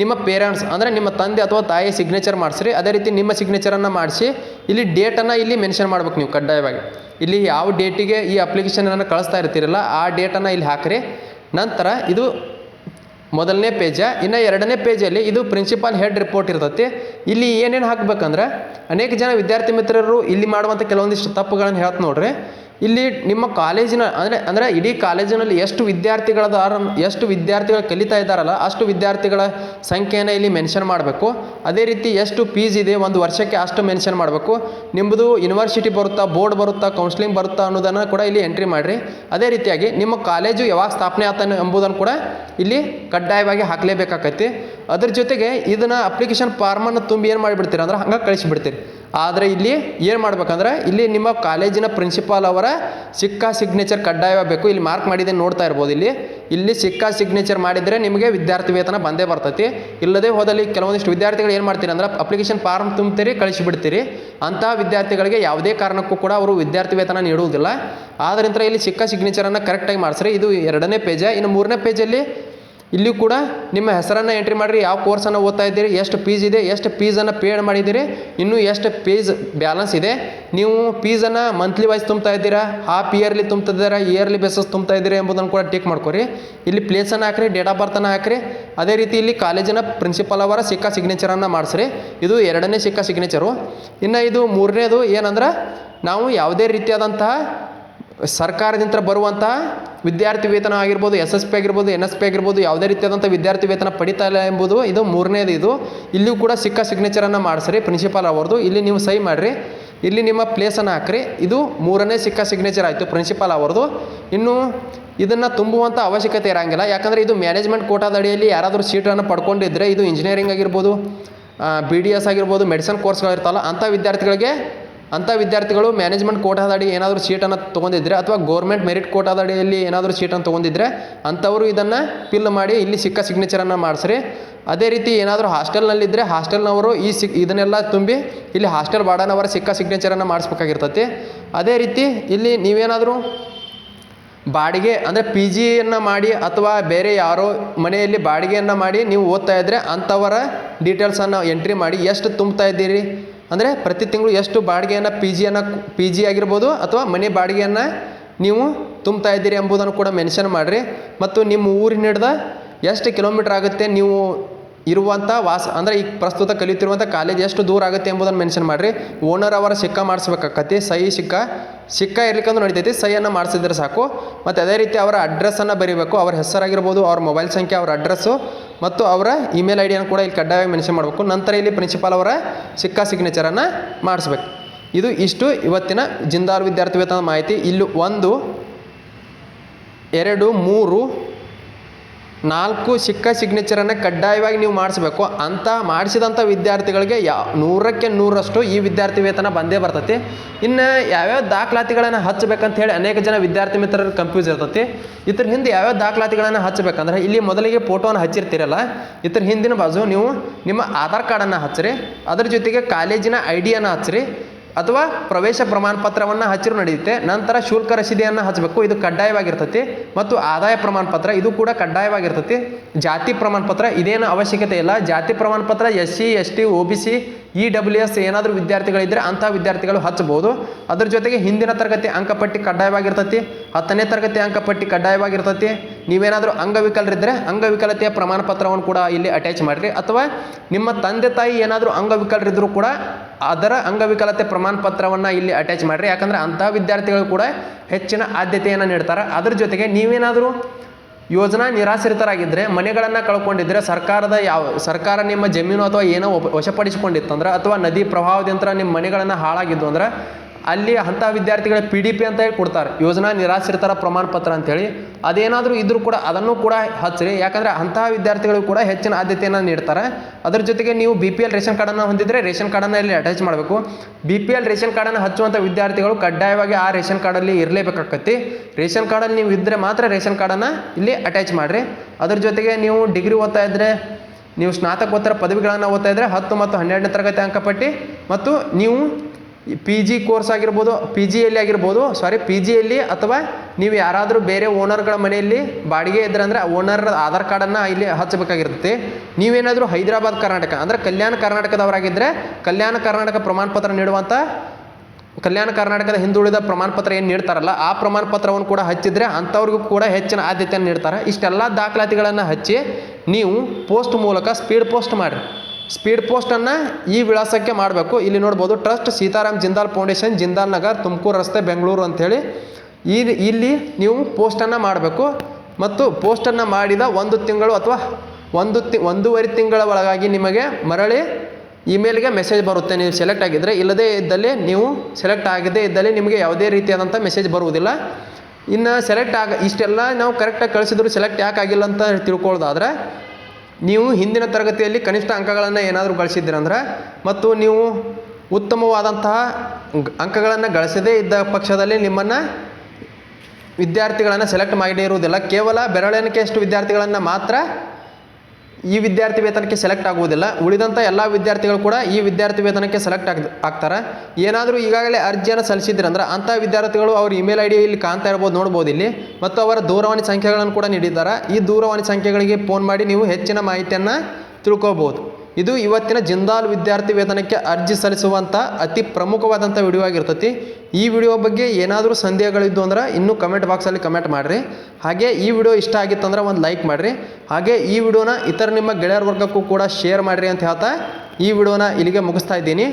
ನಿಮ್ಮ ಪೇರೆಂಟ್ಸ್ ಅಂದರೆ ನಿಮ್ಮ ತಂದೆ ಅಥವಾ ತಾಯಿ ಸಿಗ್ನೇಚರ್ ಮಾಡಿಸ್ರಿ. ಅದೇ ರೀತಿ ನಿಮ್ಮ ಸಿಗ್ನೇಚರನ್ನು ಮಾಡಿಸಿ. ಇಲ್ಲಿ ಡೇಟನ್ನು ಇಲ್ಲಿ ಮೆನ್ಷನ್ ಮಾಡ್ಬೇಕು ನೀವು ಕಡ್ಡಾಯವಾಗಿ. ಇಲ್ಲಿ ಯಾವ ಡೇಟಿಗೆ ಈ ಅಪ್ಲಿಕೇಶನನ್ನು ಕಳಿಸ್ತಾ ಇರ್ತೀರಲ್ಲ, ಆ ಡೇಟನ್ನು ಇಲ್ಲಿ ಹಾಕಿರಿ. ನಂತರ ಇದು ಮೊದಲನೇ ಪೇಜ ಇನ್ನು ಎರಡನೇ ಪೇಜಲ್ಲಿ ಇದು ಪ್ರಿನ್ಸಿಪಾಲ್ ಹೆಡ್ ರಿಪೋರ್ಟ್ ಇರ್ತೈತಿ. ಇಲ್ಲಿ ಏನೇನು ಹಾಕ್ಬೇಕಂದ್ರೆ, ಅನೇಕ ಜನ ವಿದ್ಯಾರ್ಥಿ ಮಿತ್ರರು ಇಲ್ಲಿ ಮಾಡುವಂಥ ಕೆಲವೊಂದಿಷ್ಟು ತಪ್ಪುಗಳನ್ನು ಹೇಳ್ತ ನೋಡ್ರಿ. ಇಲ್ಲಿ ನಿಮ್ಮ ಕಾಲೇಜಿನ, ಅಂದರೆ ಅಂದರೆ ಇಡೀ ಕಾಲೇಜಿನಲ್ಲಿ ಎಷ್ಟು ವಿದ್ಯಾರ್ಥಿಗಳದಾರ ಎಷ್ಟು ವಿದ್ಯಾರ್ಥಿಗಳು ಕಲಿತಾ ಇದ್ದಾರಲ್ಲ, ಅಷ್ಟು ವಿದ್ಯಾರ್ಥಿಗಳ ಸಂಖ್ಯೆಯನ್ನು ಇಲ್ಲಿ ಮೆನ್ಷನ್ ಮಾಡಬೇಕು. ಅದೇ ರೀತಿ ಎಷ್ಟು ಫೀಸ್ ಇದೆ, ಒಂದು ವರ್ಷಕ್ಕೆ ಅಷ್ಟು ಮೆನ್ಷನ್ ಮಾಡಬೇಕು. ನಿಮ್ಮದು ಯೂನಿವರ್ಸಿಟಿ ಬರುತ್ತಾ ಬೋರ್ಡ್ ಬರುತ್ತಾ ಕೌನ್ಸಿಲಿಂಗ್ ಬರುತ್ತಾ ಅನ್ನೋದನ್ನು ಕೂಡ ಇಲ್ಲಿ ಎಂಟ್ರಿ ಮಾಡಿರಿ. ಅದೇ ರೀತಿಯಾಗಿ ನಿಮ್ಮ ಕಾಲೇಜು ಯಾವಾಗ ಸ್ಥಾಪನೆ ಆತನ ಎಂಬುದನ್ನು ಕೂಡ ಇಲ್ಲಿ ಕಡ್ಡಾಯವಾಗಿ ಹಾಕಲೇಬೇಕಾಕೈತಿ. ಅದ್ರ ಜೊತೆಗೆ ಇದನ್ನು ಅಪ್ಲಿಕೇಶನ್ ಫಾರ್ಮನ್ನು ತುಂಬಿ ಏನು ಮಾಡಿಬಿಡ್ತೀರಿ ಅಂದ್ರೆ ಹಂಗೆ ಕಳಿಸಿಬಿಡ್ತೀರಿ. ಆದರೆ ಇಲ್ಲಿ ಏನು ಮಾಡ್ಬೇಕಂದ್ರೆ, ಇಲ್ಲಿ ನಿಮ್ಮ ಕಾಲೇಜಿನ ಪ್ರಿನ್ಸಿಪಾಲ್ ಅವರ ಸಿಕ್ಕ ಸಿಗ್ನೇಚರ್ ಕಡ್ಡಾಯವಾಗಬೇಕು ಇಲ್ಲಿ ಮಾರ್ಕ್ ಮಾಡಿದೆ ನೋಡ್ತಾ ಇರ್ಬೋದು ಇಲ್ಲಿ. ಇಲ್ಲಿ ಸಿಕ್ಕಾ ಸಿಗ್ನೇಚರ್ ಮಾಡಿದರೆ ನಿಮಗೆ ವಿದ್ಯಾರ್ಥಿ ವೇತನ ಬಂದೇ ಬರ್ತೈತಿ. ಇಲ್ಲದೆ ಹೋದಲ್ಲಿ ಕೆಲವೊಂದಿಷ್ಟು ವಿದ್ಯಾರ್ಥಿಗಳು ಏನು ಮಾಡ್ತೀರಿ ಅಂದ್ರೆ ಅಪ್ಲಿಕೇಶನ್ ಫಾರ್ಮ್ ತುಂಬ್ತೀರಿ, ಕಳಿಸಿಬಿಡ್ತೀರಿ. ಅಂತಹ ವಿದ್ಯಾರ್ಥಿಗಳಿಗೆ ಯಾವುದೇ ಕಾರಣಕ್ಕೂ ಕೂಡ ಅವರು ವಿದ್ಯಾರ್ಥಿ ವೇತನ ನೀಡುವುದಿಲ್ಲ. ಆದ್ದರಿಂದ ಇಲ್ಲಿ ಸಿಕ್ಕ ಸಿಗ್ನೇಚರನ್ನು ಕರೆಕ್ಟಾಗಿ ಮಾಡಿಸ್ರಿ. ಇದು ಎರಡನೇ ಪೇಜ ಇನ್ನು ಮೂರನೇ ಪೇಜಲ್ಲಿ ಇಲ್ಲಿ ಕೂಡ ನಿಮ್ಮ ಹೆಸರನ್ನು ಎಂಟ್ರಿ ಮಾಡಿರಿ, ಯಾವ ಕೋರ್ಸನ್ನು ಓದ್ತಾ ಇದ್ದೀರಿ, ಎಷ್ಟು ಫೀಸ್ ಇದೆ, ಎಷ್ಟು ಫೀಸನ್ನು ಪೇಡ್ ಮಾಡಿದ್ದೀರಿ, ಇನ್ನೂ ಎಷ್ಟು ಫೀಸ್ ಬ್ಯಾಲೆನ್ಸ್ ಇದೆ, ನೀವು ಫೀಸನ್ನು ಮಂತ್ಲಿ ವೈಸ್ ತುಂಬ್ತಾ ಇದ್ದೀರಾ ಹಾಫ್ ಇಯರ್ಲಿ ತುಂಬ್ತಿದ್ದೀರಾ ಇಯರ್ಲಿ ಬೇಸಸ್ ತುಂಬ್ತಾ ಇದ್ದೀರಾ ಎಂಬುದನ್ನು ಕೂಡ ಟಿಕ್ ಮಾಡ್ಕೊರಿ. ಇಲ್ಲಿ ಪ್ಲೇಸನ್ನು ಹಾಕ್ರಿ ಡೇಟ್ ಆಫ್ ಬರ್ತನ್ನು ಹಾಕ್ರಿ. ಅದೇ ರೀತಿ ಇಲ್ಲಿ ಕಾಲೇಜಿನ ಪ್ರಿನ್ಸಿಪಲ್ ಅವರ ಸಿಕ್ಕ ಸಿಗ್ನೇಚರನ್ನು ಮಾಡಿಸ್ರಿ. ಇದು ಎರಡನೇ ಸಿಕ್ಕ ಸಿಗ್ನೇಚರು ಇನ್ನು ಇದು ಮೂರನೇದು ಏನಂದ್ರೆ, ನಾವು ಯಾವುದೇ ರೀತಿಯಾದಂತಹ ಸರ್ಕಾರದಿಂದ ಬರುವಂಥ ವಿದ್ಯಾರ್ಥಿ ವೇತನ ಆಗಿರ್ಬೋದು ಎಸ್ ಎಸ್ ಪಿ ಆಗಿರ್ಬೋದು ಎನ್ ಎಸ್ ಪಿ ಆಗಿರ್ಬೋದು, ಯಾವುದೇ ರೀತಿಯಾದಂಥ ವಿದ್ಯಾರ್ಥಿ ವೇತನ ಪಡಿತಾ ಇಲ್ಲ ಎಂಬುದು ಇದು ಮೂರನೇದು ಇದು. ಇಲ್ಲಿಯೂ ಕೂಡ ಸಿಕ್ಕ ಸಿಗ್ನೇಚರನ್ನು ಮಾಡಿಸ್ರಿ ಪ್ರಿನ್ಸಿಪಾಲ್ ಅವ್ರದ್ದು ಇಲ್ಲಿ ನೀವು ಸಹಿ ಮಾಡಿರಿ. ಇಲ್ಲಿ ನಿಮ್ಮ ಪ್ಲೇಸನ್ನು ಹಾಕ್ರಿ. ಇದು ಮೂರನೇ ಸಿಕ್ಕ ಸಿಗ್ನೇಚರ್ ಆಯಿತು ಪ್ರಿನ್ಸಿಪಾಲ್ ಅವ್ರದ್ದು ಇನ್ನು ಇದನ್ನು ತುಂಬುವಂಥ ಅವಶ್ಯಕತೆ ಇರೋಂಗಿಲ್ಲ. ಯಾಕಂದರೆ ಇದು ಮ್ಯಾನೇಜ್ಮೆಂಟ್ ಕೋಟಾದ ಅಡಿಯಲ್ಲಿ ಯಾರಾದರೂ ಸೀಟನ್ನು ಪಡ್ಕೊಂಡಿದ್ದರೆ ಇದು ಇಂಜಿನಿಯರಿಂಗ್ ಆಗಿರ್ಬೋದು ಬಿ ಡಿ ಎಸ್ ಆಗಿರ್ಬೋದು ಮೆಡಿಸನ್ ಕೋರ್ಸ್ಗಳಿರ್ತಾವಲ್ಲ ಅಂಥ ವಿದ್ಯಾರ್ಥಿಗಳಿಗೆ ಅಂಥ ವಿದ್ಯಾರ್ಥಿಗಳು ಮ್ಯಾನೇಜ್ಮೆಂಟ್ ಕೋಟಾದಡಿ ಏನಾದರೂ ಸೀಟನ್ನು ತೊಗೊಂಡಿದ್ರೆ ಅಥವಾ ಗೌರ್ಮೆಂಟ್ ಮೆರಿಟ್ ಕೋಟಾದಡಿಯಲ್ಲಿ ಏನಾದರೂ ಸೀಟನ್ನು ತೊಗೊಂಡಿದ್ರೆ ಅಂಥವರು ಇದನ್ನು ಫಿಲ್ ಮಾಡಿ ಇಲ್ಲಿ ಸಿಕ್ಕ ಸಿಗ್ನೇಚರನ್ನು ಮಾಡಿಸ್ರಿ. ಅದೇ ರೀತಿ ಏನಾದರೂ ಹಾಸ್ಟೆಲ್ನಲ್ಲಿದ್ದರೆ ಹಾಸ್ಟೆಲ್ನವರು ಈ ಸಿಕ್ ಇದನ್ನೆಲ್ಲ ತುಂಬಿ ಇಲ್ಲಿ ಹಾಸ್ಟೆಲ್ ವಾರ್ಡನವರ ಸಿಕ್ಕ ಸಿಗ್ನೇಚರನ್ನು ಮಾಡಿಸ್ಬೇಕಾಗಿರ್ತತಿ. ಅದೇ ರೀತಿ ಇಲ್ಲಿ ನೀವೇನಾದರೂ ಬಾಡಿಗೆ ಅಂದರೆ ಪಿ ಜಿಯನ್ನು ಮಾಡಿ ಅಥವಾ ಬೇರೆ ಯಾರೋ ಮನೆಯಲ್ಲಿ ಬಾಡಿಗೆಯನ್ನು ಮಾಡಿ ನೀವು ಓದ್ತಾ ಇದ್ದರೆ ಅಂಥವರ ಡೀಟೇಲ್ಸನ್ನು ಎಂಟ್ರಿ ಮಾಡಿ ಎಷ್ಟು ತುಂಬ್ತಾ ಇದ್ದೀರಿ? ಅಂದರೆ ಪ್ರತಿ ತಿಂಗಳು ಎಷ್ಟು ಬಾಡಿಗೆಯನ್ನು ಪಿ ಜಿಯನ್ನು ಪಿ ಜಿ ಆಗಿರ್ಬೋದು ಅಥವಾ ಮನೆ ಬಾಡಿಗೆಯನ್ನು ನೀವು ತುಂಬ್ತಾ ಇದ್ದೀರಿ ಎಂಬುದನ್ನು ಕೂಡ ಮೆನ್ಷನ್ ಮಾಡಿರಿ. ಮತ್ತು ನಿಮ್ಮ ಊರಿನ ಹಿಡ್ದ ಎಷ್ಟು ಕಿಲೋಮೀಟ್ರ್ ಆಗುತ್ತೆ, ನೀವು ಇರುವಂಥ ವಾಸ, ಅಂದರೆ ಈಗ ಪ್ರಸ್ತುತ ಕಲಿತಿರುವಂಥ ಕಾಲೇಜ್ ಎಷ್ಟು ದೂರ ಆಗುತ್ತೆ ಎಂಬುದನ್ನು ಮೆನ್ಷನ್ ಮಾಡಿರಿ. ಓನರ್ ಅವರ ಸಿಕ್ಕ ಮಾಡಿಸ್ಬೇಕಾಕತಿ ಸಹಿ ಸಿಕ್ಕ ಸಿಕ್ಕ ಇರ್ಲಿಕ್ಕಂದ್ರೂ ನಡಿತೈತಿ. ಸಹಿಯನ್ನು ಮಾಡಿಸಿದ್ರೆ ಸಾಕು. ಮತ್ತು ಅದೇ ರೀತಿ ಅವರ ಅಡ್ರೆಸ್ಸನ್ನು ಬರೀಬೇಕು. ಅವ್ರ ಹೆಸರಾಗಿರ್ಬೋದು, ಅವ್ರ ಮೊಬೈಲ್ ಸಂಖ್ಯೆ, ಅವ್ರ ಅಡ್ರೆಸ್ಸು ಮತ್ತು ಅವರ ಇಮೇಲ್ ಐ ಡಿಯನ್ನು ಕೂಡ ಇಲ್ಲಿ ಕಡ್ಡಾಯವಾಗಿ ಮೆನ್ಷನ್ ಮಾಡಬೇಕು. ನಂತರ ಇಲ್ಲಿ ಪ್ರಿನ್ಸಿಪಾಲ್ ಅವರ ಸಿಕ್ಕ ಸಿಗ್ನೇಚರನ್ನು ಮಾಡಿಸ್ಬೇಕು. ಇದು ಇಷ್ಟು ಇವತ್ತಿನ ಜಿಂದಾಲ್ ವಿದ್ಯಾರ್ಥಿ ವೇತನ ಮಾಹಿತಿ. ಇಲ್ಲಿ ಒಂದು, ಎರಡು, ಮೂರು ನಾಲ್ಕು ಸಿಕ್ಕ ಸಿಗ್ನೇಚರನ್ನು ಕಡ್ಡಾಯವಾಗಿ ನೀವು ಮಾಡಿಸ್ಬೇಕು. ಅಂತ ಮಾಡಿಸಿದಂಥ ವಿದ್ಯಾರ್ಥಿಗಳಿಗೆ ಯಾ, ನೂರಕ್ಕೆ ನೂರಷ್ಟು ಈ ವಿದ್ಯಾರ್ಥಿ ವೇತನ ಬಂದೇ ಬರ್ತೈತಿ. ಇನ್ನು ಯಾವ್ಯಾವ ದಾಖಲಾತಿಗಳನ್ನು ಹಚ್ಚಬೇಕಂತ ಹೇಳಿ ಅನೇಕ ಜನ ವಿದ್ಯಾರ್ಥಿ ಮಿತ್ರರು ಕನ್ಫ್ಯೂಸ್ ಇರ್ತೈತಿ. ಇದ್ರ ಹಿಂದೆ ಯಾವ್ಯಾವ ದಾಖಲಾತಿಗಳನ್ನು ಹಚ್ಚಬೇಕಂದ್ರೆ ಇಲ್ಲಿ ಮೊದಲಿಗೆ ಫೋಟೋವನ್ನು ಹಚ್ಚಿರ್ತೀರಲ್ಲ, ಇದ್ರ ಹಿಂದಿನ ಬಾಜು ನೀವು ನಿಮ್ಮ ಆಧಾರ್ ಕಾರ್ಡನ್ನು ಹಚ್ಚಿರಿ. ಅದ್ರ ಜೊತೆಗೆ ಕಾಲೇಜಿನ ಐ ಡಿಯನ್ನು ಹಚ್ಚಿರಿ. ಅಥವಾ ಪ್ರವೇಶ ಪ್ರಮಾಣ ಪತ್ರವನ್ನು ಹಚ್ಚಿರು ನಡೆಯುತ್ತೆ, ನಂತರ ಶುಲ್ಕ ರಸೀದಿಯನ್ನು ಹಚ್ಚಬೇಕು ಇದು ಕಡ್ಡಾಯವಾಗಿರ್ತತಿ. ಮತ್ತು ಆದಾಯ ಪ್ರಮಾಣ ಪತ್ರ ಇದು ಕೂಡ ಕಡ್ಡಾಯವಾಗಿರ್ತತಿ. ಜಾತಿ ಪ್ರಮಾಣ ಪತ್ರ ಇದೇನು ಅವಶ್ಯಕತೆ ಇಲ್ಲ. ಜಾತಿ ಪ್ರಮಾಣ ಪತ್ರ S C S T O B C, E W S ಏನಾದರೂ ವಿದ್ಯಾರ್ಥಿಗಳಿದ್ದರೆ ಅಂತಹ ವಿದ್ಯಾರ್ಥಿಗಳು ಹಚ್ಚಬಹುದು. ಅದ್ರ ಜೊತೆಗೆ ಹಿಂದಿನ ತರಗತಿ ಅಂಕಪಟ್ಟಿ ಕಡ್ಡಾಯವಾಗಿರ್ತತಿ. ಹತ್ತನೇ ತರಗತಿ ಅಂಕಪಟ್ಟಿ ಕಡ್ಡಾಯವಾಗಿರ್ತೈತಿ. ನೀವೇನಾದರೂ ಅಂಗವಿಕಲರಿದ್ದರೆ ಅಂಗವಿಕಲತೆಯ ಪ್ರಮಾಣ ಪತ್ರವನ್ನು ಕೂಡ ಇಲ್ಲಿ ಅಟ್ಯಾಚ್ ಮಾಡಿರಿ. ಅಥವಾ ನಿಮ್ಮ ತಂದೆ ತಾಯಿ ಏನಾದರೂ ಅಂಗವಿಕಲರಿದ್ದರೂ ಕೂಡ ಅದರ ಅಂಗವಿಕಲತೆ ಪ್ರಮಾಣ ಪತ್ರವನ್ನು ಇಲ್ಲಿ ಅಟ್ಯಾಚ್ ಮಾಡಿರಿ. ಯಾಕಂದರೆ ಅಂಥ ವಿದ್ಯಾರ್ಥಿಗಳು ಕೂಡ ಹೆಚ್ಚಿನ ಆದ್ಯತೆಯನ್ನು ನೀಡ್ತಾರೆ. ಅದ್ರ ಜೊತೆಗೆ ನೀವೇನಾದರೂ ಯೋಜನಾ ನಿರಾಶ್ರಿತರಾಗಿದ್ದರೆ ಮನೆಗಳನ್ನು ಕಳ್ಕೊಂಡಿದ್ರೆ, ಸರ್ಕಾರದ ಯಾವ, ಸರ್ಕಾರ ನಿಮ್ಮ ಜಮೀನು ಅಥವಾ ಏನೋ ವಶಪಡಿಸಿಕೊಂಡಿತ್ತಂದ್ರೆ, ಅಥವಾ ನದಿ ಪ್ರವಾಹದಿಂದ ನಿಮ್ಮ ಮನೆಗಳನ್ನು ಹಾಳಾಗಿದ್ದು ಅಂದ್ರೆ ಅಲ್ಲಿ ಅಂಥ ವಿದ್ಯಾರ್ಥಿಗಳ ಪಿ ಡಿ ಪಿ ಅಂತ ಹೇಳಿ ಕೊಡ್ತಾರೆ. ಯೋಜನಾ ನಿರಾಶ್ರಿತರ ಪ್ರಮಾಣ ಪತ್ರ ಅಂತೇಳಿ ಅದೇನಾದರೂ ಇದ್ರೂ ಕೂಡ ಅದನ್ನು ಕೂಡ ಹಚ್ಚಿರಿ. ಯಾಕಂದರೆ ಅಂತಹ ವಿದ್ಯಾರ್ಥಿಗಳು ಕೂಡ ಹೆಚ್ಚಿನ ಆದ್ಯತೆಯನ್ನು ನೀಡ್ತಾರೆ. ಅದ್ರ ಜೊತೆಗೆ ನೀವು ಬಿ ಪಿ ಎಲ್ ರೇಷನ್ ಕಾರ್ಡನ್ನು ಹೊಂದಿದ್ರೆ ರೇಷನ್ ಕಾರ್ಡನ್ನು ಇಲ್ಲಿ ಅಟ್ಯಾಚ್ ಮಾಡಬೇಕು. ಬಿ ಪಿ ಎಲ್ ರೇಷನ್ ಕಾರ್ಡನ್ನು ಹಚ್ಚುವಂಥ ವಿದ್ಯಾರ್ಥಿಗಳು ಕಡ್ಡಾಯವಾಗಿ ಆ ರೇಷನ್ ಕಾರ್ಡಲ್ಲಿ ಇರಲೇಬೇಕಾಗತ್ತೆ ರೇಷನ್ ಕಾರ್ಡಲ್ಲಿ ನೀವು ಇದ್ದರೆ ಮಾತ್ರ ರೇಷನ್ ಕಾರ್ಡನ್ನು ಇಲ್ಲಿ ಅಟ್ಯಾಚ್ ಮಾಡಿರಿ. ಅದ್ರ ಜೊತೆಗೆ ನೀವು ಡಿಗ್ರಿ ಓದ್ತಾ ಇದ್ದರೆ ನೀವು ಸ್ನಾತಕೋತ್ತರ ಪದವಿಗಳನ್ನು ಓದ್ತಾ ಇದ್ದರೆ ಹತ್ತು ಮತ್ತು ಹನ್ನೆರಡನೇ ತರಗತಿ ಅಂಕಪಟ್ಟಿ ಮತ್ತು ನೀವು ಪಿ ಜಿ ಕೋರ್ಸ್ ಆಗಿರ್ಬೋದು ಪಿ ಜಿಯಲ್ಲಿ ಆಗಿರ್ಬೋದು ಸಾರಿ ಪಿ ಜಿಯಲ್ಲಿ ಅಥವಾ ನೀವು ಯಾರಾದರೂ ಬೇರೆ ಓನರ್ಗಳ ಮನೆಯಲ್ಲಿ ಬಾಡಿಗೆ ಇದ್ರೆ ಅಂದರೆ ಓನರ್ ಆಧಾರ್ ಕಾರ್ಡನ್ನು ಇಲ್ಲಿ ಹಚ್ಚಬೇಕಾಗಿರ್ತೈತಿ. ನೀವೇನಾದರೂ ಹೈದರಾಬಾದ್, ಕರ್ನಾಟಕ, ಅಂದರೆ ಕಲ್ಯಾಣ ಕರ್ನಾಟಕದವರಾಗಿದ್ದರೆ ಕಲ್ಯಾಣ ಕರ್ನಾಟಕ ಪ್ರಮಾಣ ಪತ್ರ ನೀಡುವಂಥ ಕಲ್ಯಾಣ ಕರ್ನಾಟಕದ ಹಿಂದುಳಿದ ಪ್ರಮಾಣ ಪತ್ರ ಏನು ನೀಡ್ತಾರಲ್ಲ, ಆ ಪ್ರಮಾಣ ಪತ್ರವನ್ನು ಕೂಡ ಹಚ್ಚಿದರೆ ಅಂಥವ್ರಿಗೂ ಕೂಡ ಹೆಚ್ಚಿನ ಆದ್ಯತೆಯನ್ನು ನೀಡ್ತಾರೆ. ಇಷ್ಟೆಲ್ಲ ದಾಖಲಾತಿಗಳನ್ನು ಹಚ್ಚಿ ನೀವು ಪೋಸ್ಟ್ ಮೂಲಕ ಸ್ಪೀಡ್ ಪೋಸ್ಟ್ ಮಾಡಿರಿ. ಸ್ಪೀಡ್ ಪೋಸ್ಟನ್ನು ಈ ವಿಳಾಸಕ್ಕೆ ಮಾಡಬೇಕು. ಇಲ್ಲಿ ನೋಡ್ಬೋದು, ಟ್ರಸ್ಟ್ ಸೀತಾರಾಮ್ ಜಿಂದಾಲ್ ಫೌಂಡೇಶನ್, ಜಿಂದಾಲ್ ನಗರ್, ತುಮಕೂರು ರಸ್ತೆ, ಬೆಂಗಳೂರು ಅಂಥೇಳಿ ಈ ಇಲ್ಲಿ ನೀವು ಪೋಸ್ಟನ್ನು ಮಾಡಬೇಕು. ಮತ್ತು ಪೋಸ್ಟನ್ನು ಮಾಡಿದ ಒಂದು ತಿಂಗಳು ಅಥವಾ ಒಂದು ತಿ, ಒಂದೂವರೆ ತಿಂಗಳ ಒಳಗಾಗಿ ನಿಮಗೆ ಮರಳಿ ಇಮೇಲ್ಗೆ ಮೆಸೇಜ್ ಬರುತ್ತೆ. ನೀವು ಸೆಲೆಕ್ಟ್ ಆಗಿದ್ದರೆ ಇಲ್ಲದೇ ಇದ್ದಲ್ಲಿ ನೀವು ಸೆಲೆಕ್ಟ್ ಆಗದೇ ಇದ್ದಲ್ಲಿ ನಿಮಗೆ ಯಾವುದೇ ರೀತಿಯಾದಂಥ ಮೆಸೇಜ್ ಬರುವುದಿಲ್ಲ. ಇನ್ನು ಸೆಲೆಕ್ಟ್ ಆಗ, ಇಷ್ಟೆಲ್ಲ ನಾವು ಕರೆಕ್ಟಾಗಿ ಕಳಿಸಿದ್ರು ಸೆಲೆಕ್ಟ್ ಯಾಕೆ ಆಗಿಲ್ಲ ಅಂತ ತಿಳ್ಕೊಳ್ಳೋದಾದ್ರೆ ನೀವು ಹಿಂದಿನ ತರಗತಿಯಲ್ಲಿ ಕನಿಷ್ಠ ಅಂಕಗಳನ್ನು ಏನಾದರೂ ಗಳಿಸಿದ್ದೀರಂದ್ರೆ, ಮತ್ತು ನೀವು ಉತ್ತಮವಾದಂತಹ ಅಂಕಗಳನ್ನು ಗಳಿಸದೇ ಇದ್ದ ಪಕ್ಷದಲ್ಲಿ ನಿಮ್ಮನ್ನು ವಿದ್ಯಾರ್ಥಿಗಳನ್ನು ಸೆಲೆಕ್ಟ್ ಮಾಡಿರುವುದಿಲ್ಲ ಕೇವಲ ಬೆರಳೆಣಿಕೆಯಷ್ಟು ವಿದ್ಯಾರ್ಥಿಗಳನ್ನು ಮಾತ್ರ ಈ ವಿದ್ಯಾರ್ಥಿ ವೇತನಕ್ಕೆ ಸೆಲೆಕ್ಟ್ ಆಗುವುದಿಲ್ಲ. ಉಳಿದಂಥ ಎಲ್ಲ ವಿದ್ಯಾರ್ಥಿಗಳು ಕೂಡ ಈ ವಿದ್ಯಾರ್ಥಿ ವೇತನಕ್ಕೆ ಸೆಲೆಕ್ಟ್ ಆಗ್ ಆಗ್ತಾರೆ. ಏನಾದರೂ ಈಗಾಗಲೇ ಅರ್ಜಿಯನ್ನು ಸಲ್ಲಿಸಿದ್ರಂದ್ರೆ ಅಂಥ ವಿದ್ಯಾರ್ಥಿಗಳು ಅವ್ರ ಇಮೇಲ್ ಐ ಡಿ ಇಲ್ಲಿ ಕಾಣ್ತಾ ಇರ್ಬೋದು, ನೋಡ್ಬೋದು ಇಲ್ಲಿ. ಮತ್ತು ಅವರ ದೂರವಾಣಿ ಸಂಖ್ಯೆಗಳನ್ನು ಕೂಡ ನೀಡಿದ್ದಾರೆ. ಈ ದೂರವಾಣಿ ಸಂಖ್ಯೆಗಳಿಗೆ ಫೋನ್ ಮಾಡಿ ನೀವು ಹೆಚ್ಚಿನ ಮಾಹಿತಿಯನ್ನು ತಿಳ್ಕೊಬೋದು. ಇದು ಇವತ್ತಿನ ಜಿಂದಾಲ್ ವಿದ್ಯಾರ್ಥಿ ವೇತನಕ್ಕೆ ಅರ್ಜಿ ಸಲ್ಲಿಸುವಂಥ ಅತಿ ಪ್ರಮುಖವಾದಂಥ ವಿಡಿಯೋ ಆಗಿರ್ತೈತಿ. ಈ ವಿಡಿಯೋ ಬಗ್ಗೆ ಏನಾದರೂ ಸಂದೇಹಗಳಿದ್ದು ಅಂದ್ರೆ ಇನ್ನೂ ಕಮೆಂಟ್ ಬಾಕ್ಸಲ್ಲಿ ಕಮೆಂಟ್ ಮಾಡಿರಿ. ಹಾಗೆ ಈ ವಿಡಿಯೋ ಇಷ್ಟ ಆಗಿತ್ತಂದ್ರೆ ಒಂದು ಲೈಕ್ ಮಾಡಿರಿ. ಹಾಗೆ ಈ ವಿಡಿಯೋನ ಇತರ ನಿಮ್ಮ ಗೆಳೆಯರ ವರ್ಗಕ್ಕೂ ಕೂಡ ಶೇರ್ ಮಾಡಿರಿ ಅಂತ ಹೇಳ್ತಾ ಈ ವಿಡಿಯೋನ ಇಲ್ಲಿಗೆ ಮುಗಿಸ್ತಾ ಇದ್ದೀನಿ.